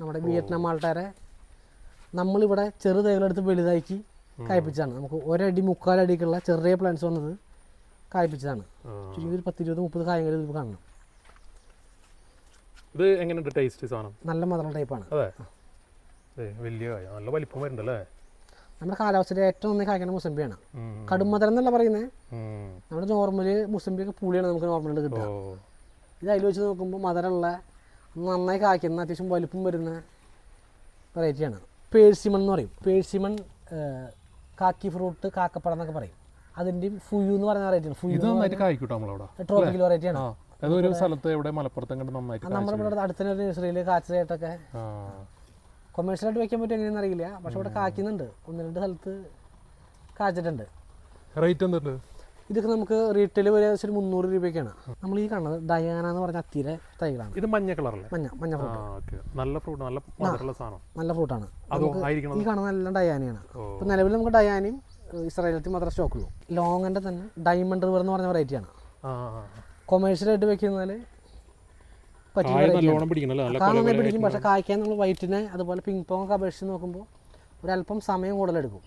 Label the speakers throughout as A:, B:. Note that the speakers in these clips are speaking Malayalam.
A: നമ്മുടെ വിയറ്റ്നാം ആൾക്കാരെ നമ്മളിവിടെ ചെറു തൈകളെടുത്ത് വലുതാക്കി കായ്പ്പിച്ചതാണ്. നമുക്ക് ഒരടി മുക്കാലടിക്കുള്ള ചെറിയ പ്ലാന്റ്സ് വന്നത് കായ്പ്പിച്ചതാണ്.
B: ആ.
A: ചുരുങ്ങി ഒരു പത്തിരുപത് മുപ്പത് കായങ്ങൾ കാണണം.
B: ഇത് എങ്ങനെയുണ്ട് ടേസ്റ്റ് സാധനം?
A: നല്ല മധുരം ടൈപ്പാണ്
B: വലിയ കായ. നല്ല വലിപ്പം വരുന്നുണ്ടല്ലേ?
A: നമ്മുടെ കാലാവസ്ഥയിൽ ഏറ്റവും നന്നായി കായ്ക്കുന്ന മുസമ്പിയാണ്
B: ഉം.
A: കടും മധുരം എന്നല്ല പറയുന്നത് നമ്മുടെ നോർമൽ മുസമ്പിയൊക്കെ പുളിയാണ് നമുക്ക് നോർമലായിട്ട് കിട്ടുക. ഇത് അതിൽ വെച്ച് നോക്കുമ്പോൾ മധുരമുള്ള നന്നായി കായ്ക്കുന്ന അത്യാവശ്യം വലുപ്പം വരുന്ന വെറൈറ്റിയാണ് പേഴ്സിമൺ എന്ന് പറയും. പേഴ്സിമൺ കാക്കി ഫ്രൂട്ട് കാക്കപ്പഴം എന്നൊക്കെ പറയും. അതിന്റെയും ഫുയു എന്ന് പറയുന്ന വെറൈറ്റിയാണ് ഫുയു
B: നന്നായിട്ട് കായ്ക്കൂട്ടോ നമ്മളവിടെ?
A: ട്രോപ്പിക്കൽ വെറൈറ്റിയാണ്
B: അതൊരു സ്ഥലത്ത് എവിടെ? മലപ്പുറത്തും നന്നായിട്ട്
A: നമ്മുടെ ഇവിടെ അടുത്ത നഴ്സറിയിൽ കാച്ചതായിട്ടൊക്കെ കൊമേഴ്ഷ്യലായിട്ട് വെക്കാൻ പറ്റും എങ്ങനെയാണെന്ന് അറിയില്ല പക്ഷെ ഇവിടെ കാക്കുന്നുണ്ട് ഒന്ന് രണ്ട് സ്ഥലത്ത് കാച്ചിട്ടുണ്ട്.
B: റേറ്റ് എന്തുണ്ട്?
A: ഇതൊക്കെ നമുക്ക് റീറ്റെയിൽ വരെ ഒരു മുന്നൂറ് രൂപയ്ക്കാണ്. നമ്മൾ ഈ കാണുന്നത് ഡയാന എന്ന് പറഞ്ഞ അത്തിയിലെ തൈകളാണ്.
B: ഇത് മഞ്ഞ കളറല്ലേ
A: മഞ്ഞ മഞ്ഞ ഫ്രൂട്ട്
B: നല്ല ഫ്രൂട്ട് നല്ല
A: നല്ല ഫ്രൂട്ടാണ് ഈ കാണുന്ന എല്ലാം ഡയാനയാണ് ഇപ്പം നിലവിൽ നമുക്ക് ഡയാനയും ഇസ്രായേലത്തിൽ മാത്രമേ സ്റ്റോക്കുള്ളൂ ലോങ്ങിന്റെ തന്നെ ഡയമണ്ട് റിവർ എന്ന് പറഞ്ഞ വെറൈറ്റിയാണ്. കൊമേഴ്ഷ്യലായിട്ട് വെക്കുന്നതിൽ
B: നല്ല
A: പിടിക്കും. പക്ഷെ കായ്ക്കാൻ നമ്മൾ വൈറ്റിനെ അതുപോലെ പിങ് പോങ് ഒക്കെ അപേക്ഷിച്ച് നോക്കുമ്പോൾ ഒരല്പം സമയം കൂടുതലെടുക്കും.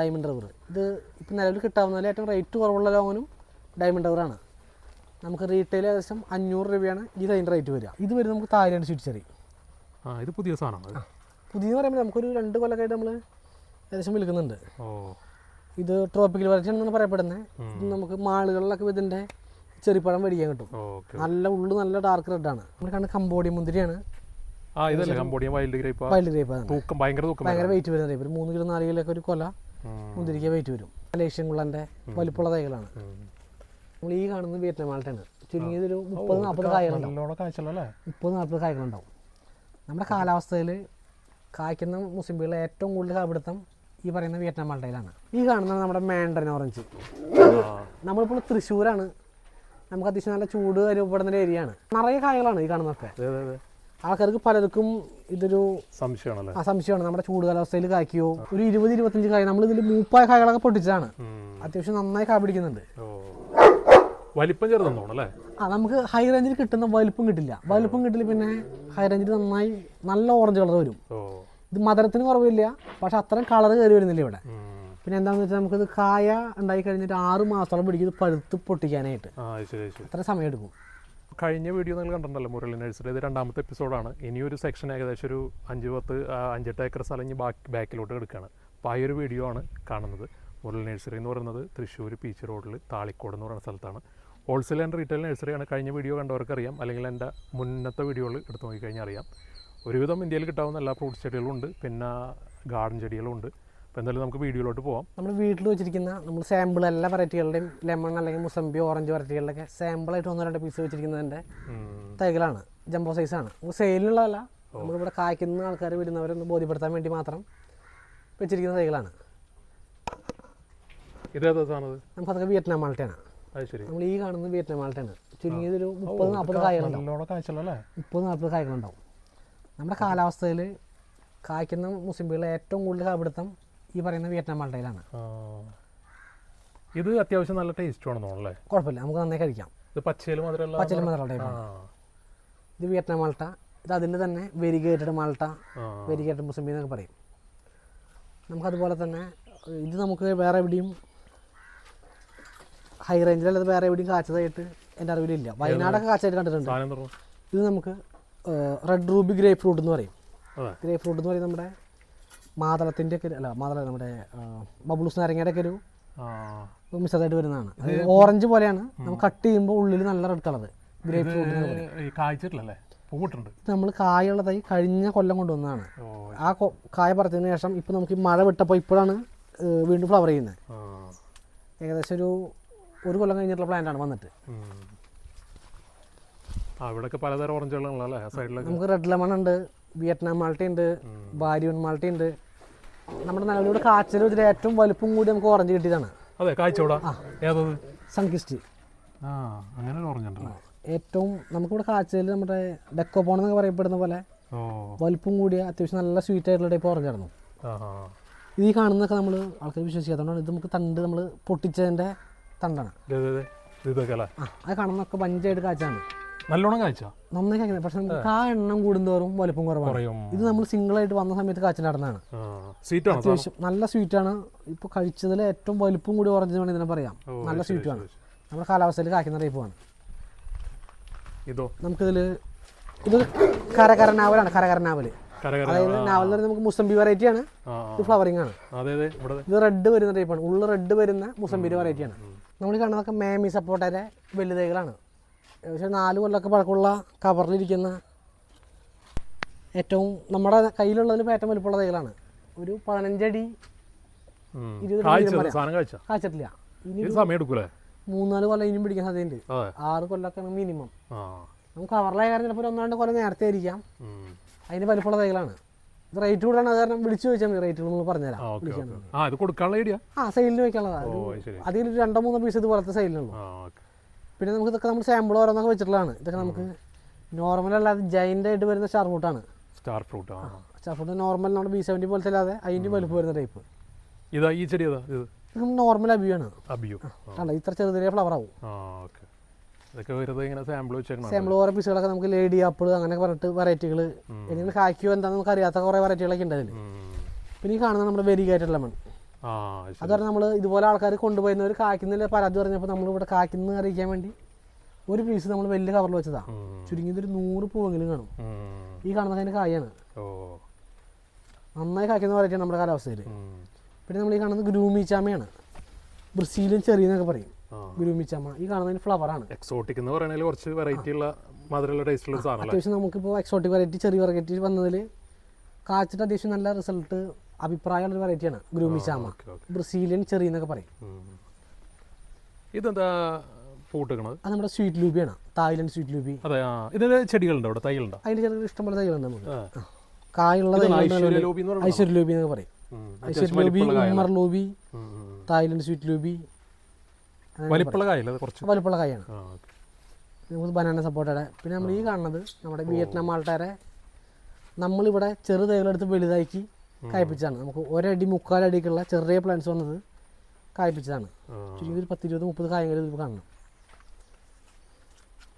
A: ഡയമണ്ട് റബ്ബർ ഇത് ഇപ്പം നിലവിൽ കിട്ടാവുന്നതിൽ ഏറ്റവും റേറ്റ് കുറവുള്ള ലോങ്ങിനും ഡയമണ്ട് റബ്ബറാണ് നമുക്ക് റീറ്റെയിൽ ഏകദേശം അഞ്ഞൂറ് രൂപയാണ് ഇത് അതിന്റെ റേറ്റ് വരിക. ഇത് വരും നമുക്ക് തായ്ലാൻഡ് ചുറ്റിച്ചെറി
B: ആ ഇത് പുതിയ സാധനമാണ്
A: പുതിയെന്ന് പറയുമ്പോൾ നമുക്കൊരു രണ്ട് കൊല്ലക്കായിട്ട് നമ്മൾ ഏകദേശം വിൽക്കുന്നുണ്ട്.
B: ഓ.
A: ഇത് ട്രോപ്പിക്കൽ വെറൈറ്റി എന്നാണ് പറയപ്പെടുന്നത്. ഇത് നമുക്ക് മാളുകളിലൊക്കെ ഇതിന്റെ ചെറിപ്പഴം മേടിക്കാൻ കിട്ടും. നല്ല ഉള്ളു നല്ല ഡാർക്ക് റെഡാണ് നമ്മൾ കണ്ട് കമ്പോഡിയ മുന്തിരിയാണ്.
B: വൈൽഡ് ഗ്രേപ്പ്
A: വൈൽഡ് ഗ്രേപ്പ്
B: ഭയങ്കര
A: വെയിറ്റ് വരുന്ന ഒരു മൂന്ന് കിലോ നാല് കിലോ ഒക്കെ ഒരു കൊല. മുന്തിരിക്ക വെയിറ്റ് വരും. മലേഷ്യൻ കുള്ളന്റെ വലിപ്പമുള്ള തൈകളാണ്. നമ്മൾ ഈ കാണുന്നത് വിയറ്റ്നാം മാൾട്ടാണ് ചുരുങ്ങിയത് ഒരു മുപ്പത് നാൽപ്പത് കായകളുണ്ടാവും. മുപ്പത് നാൽപ്പത് കായകളുണ്ടാവും. നമ്മുടെ കാലാവസ്ഥയിൽ കായ്ക്കുന്ന മുസിമ്പികളിലെ ഏറ്റവും കൂടുതൽ കാപിടുത്തം ഈ പറയുന്ന വിയറ്റ്നാം മാൾട്ടയിലാണ് ഈ കാണുന്നത് നമ്മുടെ മാൻഡൻ ഓറഞ്ച്. നമ്മളിപ്പോൾ തൃശ്ശൂരാണ്. നമുക്ക് അത്യാവശ്യം നല്ല ചൂട് അനുഭവപ്പെടുന്ന ഏരിയയാണ് ഏരിയ ആണ് നിറയെ കായകളാണ് ഈ കാണുന്നതൊക്കെ. ആൾക്കാർക്ക് പലർക്കും ഇതൊരു
B: സംശയമാണല്ലേ?
A: ആ സംശയമാണ്. നമ്മുടെ ചൂട് കാലാവസ്ഥയിൽ കായ്ക്കോ ഒരു ഇരുപത് ഇരുപത്തഞ്ച് കായ നമ്മൾ ഇതിൽ മൂപ്പായ കായകളൊക്കെ പൊട്ടിച്ചതാണ്. അത്യാവശ്യം നന്നായി കാ പിടിക്കുന്നുണ്ട്.
B: വലിപ്പം ചെറുതെന്നോണല്ലേ?
A: ആ നമുക്ക് ഹൈ റേഞ്ചിൽ കിട്ടുന്ന വലുപ്പം കിട്ടില്ല. വലുപ്പം കിട്ടില്ല പിന്നെ ഹൈ റേഞ്ചിൽ നന്നായി നല്ല ഓറഞ്ച് കളർ വരും. ഇത് മധുരത്തിന് കുറവില്ല. പക്ഷെ അത്രയും കളർ കയറി വരുന്നില്ല ഇവിടെ. പിന്നെ എന്താണെന്ന് വെച്ചാൽ നമുക്കിത് കായ ഉണ്ടായി കഴിഞ്ഞിട്ട് ആറ് മാസത്തോളം പിടിക്കും ഇത് പഴുത്ത് പൊട്ടിക്കാനായിട്ട്. അത്ര സമയം എടുക്കും.
B: കഴിഞ്ഞ വീഡിയോ നിങ്ങൾ കണ്ടിട്ടുണ്ടല്ലോ മുരളി നഴ്സറി ഇത് രണ്ടാമത്തെ എപ്പിസോഡാണ്. ഇനിയൊരു സെക്ഷൻ ഏകദേശം ഒരു അഞ്ച് പത്ത് അഞ്ചെട്ട് ഏക്കർ സ്ഥലം ഇനി ബാക്കി ബാക്കിലോട്ട് എടുക്കുകയാണ് അപ്പോൾ ആ ഒരു വീഡിയോ ആണ് കാണുന്നത്. മുരളി നഴ്സറി എന്ന് പറയുന്നത് തൃശ്ശൂർ പീച്ച് റോഡിൽ താളിക്കോട് എന്ന് പറയുന്ന സ്ഥലത്താണ്. ഹോൾസെയിൽ ആൻഡ് റീറ്റെയിൽ നഴ്സറിയാണ് കഴിഞ്ഞ വീഡിയോ കണ്ടവർക്ക് അറിയാം. അല്ലെങ്കിൽ എന്റെ മുന്നത്തെ വീഡിയോകൾ എടുത്തു നോക്കിക്കഴിഞ്ഞാൽ അറിയാം. ഒരുവിധം ഇന്ത്യയിൽ കിട്ടാവുന്ന എല്ലാ ഫ്രൂട്ട്സ് ചെടികളും ഉണ്ട്. പിന്നെ ഗാർഡൻ ചെടികളും ഉണ്ട്. അപ്പോൾ എന്തായാലും നമുക്ക് വീഡിയോയിലോട്ട് പോവാം.
A: നമ്മൾ വീട്ടിൽ വെച്ചിരിക്കുന്ന നമ്മൾ സാമ്പിൾ എല്ലാ വെറൈറ്റികളുടെയും ലെമൺ അല്ലെങ്കിൽ മുസംബി ഓറഞ്ച് വെറൈറ്റികളുടെയൊക്കെ സാമ്പിളായിട്ട് ഒന്നോ രണ്ട് പീസ്
B: വെച്ചിരിക്കുന്നതിന്റെ.
A: തൈകളാണ്. ജംബോ സൈസാണ് നമുക്ക് സെയിലിനുള്ളതല്ല നമ്മളിവിടെ കായ്ക്കുന്ന ആൾക്കാർ വരുന്നവരൊന്ന് ബോധ്യപ്പെടുത്താൻ വേണ്ടി മാത്രം വെച്ചിരിക്കുന്ന തൈകളാണ്? നമുക്കതൊക്കെ വിയറ്റ്നാം മാൾട്ടയാണ് നമ്മൾ ഈ കാണുന്നത് വിയറ്റ്നാം മാൾട്ടയാണ് ചുരുങ്ങിയത് ഒരു മുപ്പത് നാൽപ്പത് കായകളുണ്ടാവും. മുപ്പത് നാൽപ്പത് കായകളുണ്ടാവും. നമ്മുടെ കാലാവസ്ഥയിൽ കായ്ക്കുന്ന മുസിമ്പികളിലെ ഏറ്റവും കൂടുതൽ കാപിടുത്തം ഈ പറയുന്ന വിയറ്റ്നാം മാൾട്ടയിലാണ്
B: ഇത് അത്യാവശ്യം നല്ല ടേസ്റ്റ് ആണെന്ന് അല്ലേ?
A: കുഴപ്പമില്ല നമുക്ക് നന്നായി കഴിക്കാം.
B: ഇത് പച്ചയിൽ മധുരമുള്ള
A: ഇത് വിയറ്റ്നാം മാൾട്ട. ഇത് അതിന്റെ തന്നെ വെരിഗേറ്റഡ് മാൾട്ട വെരിഗേറ്റഡ് മുസമ്പി എന്നൊക്കെ പറയും. നമുക്കതുപോലെ തന്നെ ഇത് നമുക്ക് വേറെ എവിടെയും ഹൈ റേഞ്ചിലല്ലാതെ വേറെ എവിടെയും കാച്ചതായിട്ട് എന്റെ അറിവിലില്ല വയനാടൊക്കെ കാച്ചതായിട്ട് കണ്ടിട്ടുണ്ട്. ഇത് നമുക്ക് റെഡ് റൂബി ഗ്രേപ്പ് ഫ്രൂട്ട് എന്ന് പറയും. ഗ്രേപ്പ് ഫ്രൂട്ട് എന്ന് പറയും നമ്മുടെ മാതളത്തിന്റെ ഒക്കെ അല്ല മാതള നമ്മുടെ ബബിൾസ് നാരങ്ങയുടെ ഒക്കെ ഒരു മിശ്രിതമായിട്ട് വരുന്നതാണ്. ഓറഞ്ച് പോലെയാണ്. നമ്മൾ കട്ട് ചെയ്യുമ്പോൾ ഉള്ളിൽ നല്ല റെഡ് കളർ ഗ്രേപ്പ് ഫ്രൂട്ട് എന്ന്
B: ഈ കായ്ച്ചിട്ടില്ലല്ലേ? പൂവിട്ടുണ്ട്
A: ഇത് നമ്മൾ കായുള്ള തൈ കഴിഞ്ഞ കൊല്ലം കൊണ്ടുവന്നതാണ്. ആ കായ പറിച്ചതിന് ശേഷം ഇപ്പം നമുക്ക് മഴ വിട്ടപ്പോൾ ഇപ്പോഴാണ് വീണ്ടും ഫ്ലവർ ചെയ്യുന്നത്. ഏകദേശം ഒരു ഒരു കൊല്ലം കഴിഞ്ഞിട്ടുള്ള പ്ലാന്റ് ആണ് വന്നിട്ട്.
B: അവിടെ പലതരം സൈഡിലൊക്കെ
A: നമുക്ക് റെഡ് ലെമൺ ഉണ്ട്. വിയറ്റ്നാം മാൾട്ടി ഉണ്ട് ബാരിയൻ മാൾട്ടി ഉണ്ട് നമ്മുടെ നിലവിലൂടെ കാച്ചിൽ വെച്ചിട്ട് ഏറ്റവും വലുപ്പം കൂടി നമുക്ക് ഓറഞ്ച് കിട്ടിയതാണ്.
B: അതെ കായ്ച്ചോടാ ഏതത്?
A: സൺകിസ്റ്റ്.
B: ആ അങ്ങനെ ഒരു ഓറഞ്ച് ഉണ്ടല്ലോ
A: ഏറ്റവും നമുക്കിവിടെ കാച്ചിൽ നമ്മുടെ ഡെക്കോപോൺ എന്നൊക്കെ പറയപ്പെടുന്ന പോലെ വലുപ്പം കൂടിയ അത്യാവശ്യം നല്ല സ്വീറ്റ് ആയിട്ടുള്ള ടൈപ്പ് ഓറഞ്ച് ആയിരുന്നു ഇത് ഈ കാണുന്നൊക്കെ നമ്മൾ ആൾക്കാർ വിശ്വസിക്കാത്തതുകൊണ്ടാണ് ഇത് നമുക്ക് തണ്ട് നമ്മൾ പൊട്ടിച്ചതിന്റെ തണ്ടാണ്. ആ അത് കാണുന്നൊക്കെ പഞ്ചായിട്ട് കാച്ചാണ്.
B: നല്ലോണം കാഴ്ച
A: നന്നായി കായ്ക്കുന്നത് പക്ഷെ നമുക്ക് ആ എണ്ണം കൂടുന്തോറും വലിപ്പം കുറവാണ്.
B: കുറയും.
A: ഇത് നമ്മൾ സിംഗിൾ ആയിട്ട് വന്ന സമയത്ത് കാച്ചിൽ നടന്നതാണ്. അത്യാവശ്യം നല്ല സ്വീറ്റാണ്. ഇപ്പൊ കഴിച്ചതിൽ ഏറ്റവും വലിപ്പം കൂടി കുറഞ്ഞത് വേണമെങ്കിൽ ഇതിനെ പറയാം. നല്ല സ്വീറ്റാണ് നമ്മുടെ കാലാവസ്ഥയിൽ കായ്ക്കുന്ന ടൈപ്പാണ്
B: ഇതോ?
A: നമുക്കിതിൽ ഇത് കരകര നാവലാണ് കരകര അതായത് നാവൽ എന്ന് പറയുന്നത് നമുക്ക് മുസംബി വെറൈറ്റി ആണ്.
B: ആ
A: ഇത് ഫ്ലവറിംഗ് ആണ്.
B: ആ. അതെ അതെ. ഇവിടെ?
A: ഇത് റെഡ് വരുന്ന ടൈപ്പാണ് ഉള്ള റെഡ് വരുന്ന മുസംബിരി വെറൈറ്റി ആണ്. നമ്മൾ കാണുന്നതൊക്കെ മേമി സപ്പോർട്ടയുടെ വലുതൈകളാണ്. ഏകദേശം നാല് കൊല്ലമൊക്കെ പഴക്കമുള്ള കവറിലിരിക്കുന്ന ഏറ്റവും നമ്മുടെ കയ്യിലുള്ളതിൽ ഇപ്പോൾ ഏറ്റവും വലുപ്പമുള്ള തൈകളാണ്. ഒരു പതിനഞ്ചടി
B: കാഴ്ചത്തില്ല
A: കാച്ചിട്ടില്ല മൂന്നാൽ കൊല്ലം ഇനിയും പിടിക്കാൻ സാധ്യതയുണ്ട്. ആറ് കൊല്ലമൊക്കെ മിനിമം നമുക്ക് കവറിലായ കാരണം ചിലപ്പോൾ ഒന്നാണ്ട് ഒന്നോ രണ്ടോ കൊല്ലം നേരത്തെ ആയിരിക്കാം. അതിന് വലുപ്പമുള്ള തൈകളാണ്. ഇത് റേറ്റ് കൂടാണ് കാരണം വിളിച്ചു ചോദിച്ചാൽ മതി. റേറ്റ് നമ്മൾ പറഞ്ഞുതരാം.
B: ആ
A: സെയിലിന് വെക്കാനുള്ളതാണ്. അതിൽ രണ്ടോ മൂന്നോ പീസ് ഇതുപോലത്തെ സെയിലിനുള്ളൂ പിന്നെ നമുക്ക് ഇതൊക്കെ നമ്മൾ സാമ്പിൾ ഓരോന്നൊക്കെ വെച്ചിട്ടുള്ളതാണ്. ഇതൊക്കെ നമുക്ക് നോർമൽ അല്ലാതെ ജൈന്റ് ആയിട്ട് വരുന്ന സ്റ്റാർ ഫ്രൂട്ടാണ്
B: സ്റ്റാർ ഫ്രൂട്ട് ആ.
A: സ്റ്റാർ ഫ്രൂട്ട് നോർമൽ നമ്മുടെ ബി സെവന്റി പോലത്തെ അല്ലാതെ അതിന്റെ വലുപ്പ് വരുന്ന ടൈപ്പ്
B: ഇതാ ഈ ചെടി
A: നോർമൽ അബിയാണ്
B: അബിയു
A: കണ്ട? ഇത്ര ചെറിയ ചെറിയ ഫ്ലവർ ആവും.
B: ഇതൊക്കെ വെറുതെ ഇങ്ങനെ സാമ്പിൾ വെച്ചേക്കണം?
A: സാമ്പിൾ ഓരോ പീസുകളൊക്കെ നമുക്ക് ലേഡി ആപ്പിൾ അങ്ങനെ പറഞ്ഞിട്ട് വെറൈറ്റികൾ എന്തെങ്കിലും ഹാക്കിയോ എന്താണെന്ന് നമുക്ക് അറിയാത്ത കുറേ വെറൈറ്റികളൊക്കെ ഉണ്ട് അതിൽ പിന്നെ ഈ കാണുന്ന നമ്മുടെ
B: ആ ശരി
A: അത് പറഞ്ഞാൽ നമ്മൾ ഇതുപോലെ ആൾക്കാർ കൊണ്ടുപോയിരുന്നവർ കായ്ക്കുന്നില്ല പരാതി പറഞ്ഞപ്പോൾ നമ്മൾ ഇവിടെ കായ്ക്കുന്ന അറിയിക്കാൻ വേണ്ടി ഒരു പീസ് നമ്മൾ വലിയ കവറിൽ
B: വെച്ചതാ.
A: ചുരുങ്ങിയത് ഒരു നൂറ് പൂവെങ്കിലും കാണും. ഈ കാണുന്ന അതിന്റെ കായാണ്. നന്നായി കായ്ക്കുന്ന വെറൈറ്റിയാണ് നമ്മുടെ കാലാവസ്ഥയിൽ. പിന്നെ നമ്മൾ ഈ കാണുന്നത് ഗ്രൂമിച്ചാമയാണ്. ബ്രസീലും ചെറിയെന്നൊക്കെ പറയും. ഗ്രൂമിച്ചാമ. ഈ കാണുന്നതിന് ആണ്.
B: എക്സോട്ടിക് എന്ന് പറയുന്നതിൽ കുറച്ച് വെറൈറ്റി ഉള്ള മധുരമുള്ള ടേസ്റ്റുള്ള സാധനം
A: അത്യാവശ്യം നമുക്കിപ്പോൾ എക്സോട്ടിക് വെറൈറ്റി ചെറിയ വെറൈറ്റി വന്നതിൽ കാച്ചിട്ട് അത്യാവശ്യം നല്ല റിസൾട്ട് അഭിപ്രായമുള്ളൊരു വെറൈറ്റിയാണ് ഗ്രൂമിച്ചാമ
B: ഓക്കെ ഓക്കെ.
A: ബ്രസീലിയൻ ചെറി എന്നൊക്കെ പറയും.
B: ഇതെന്താ പൂട്ടിക്കണത്?
A: അത് നമ്മുടെ സ്വീറ്റ് ലൂബിയാണ് തായ്ലൻഡ് സ്വീറ്റ് ലൂബി
B: അതെ ഇതിന്റെ ചെടികളുണ്ടോ അവിടെ? തൈകളുണ്ടോ?
A: അതിന്റെ ചെറിയ ഇഷ്ടംപോലെ തൈകളുണ്ട് നമുക്ക്. കായുള്ള
B: ഐശ്വര്യ ലൂബി
A: എന്നൊക്കെ പറയും. ഐശ്വര്യ ലൂബി ഉമ്മർ ലൂബി. തായ്ലൻഡ് സ്വീറ്റ് ലൂബി
B: വലിപ്പുള്ള കായല്ല കുറച്ച്?
A: വലുപ്പമുള്ള കായാണ്. നമുക്ക് ബനാന സപ്പോർട്ടയുടെ പിന്നെ നമ്മൾ ഈ കാണുന്നത് നമ്മുടെ വിയറ്റ്നാം ആൾക്കാരെ നമ്മളിവിടെ ചെറു തൈകളെടുത്ത് വലുതാക്കി കായ്പ്പിച്ചതാണ് നമുക്ക് ഒരടി മുക്കാലടിക്കുള്ള ചെറിയ പ്ലാന്റ്സ് വന്നത്
B: കായ്പിച്ചതാണ്.
A: ചുരുങ്ങി ഒരു പത്തിരുപത് മുപ്പത് കായങ്ങൾ കാണണം.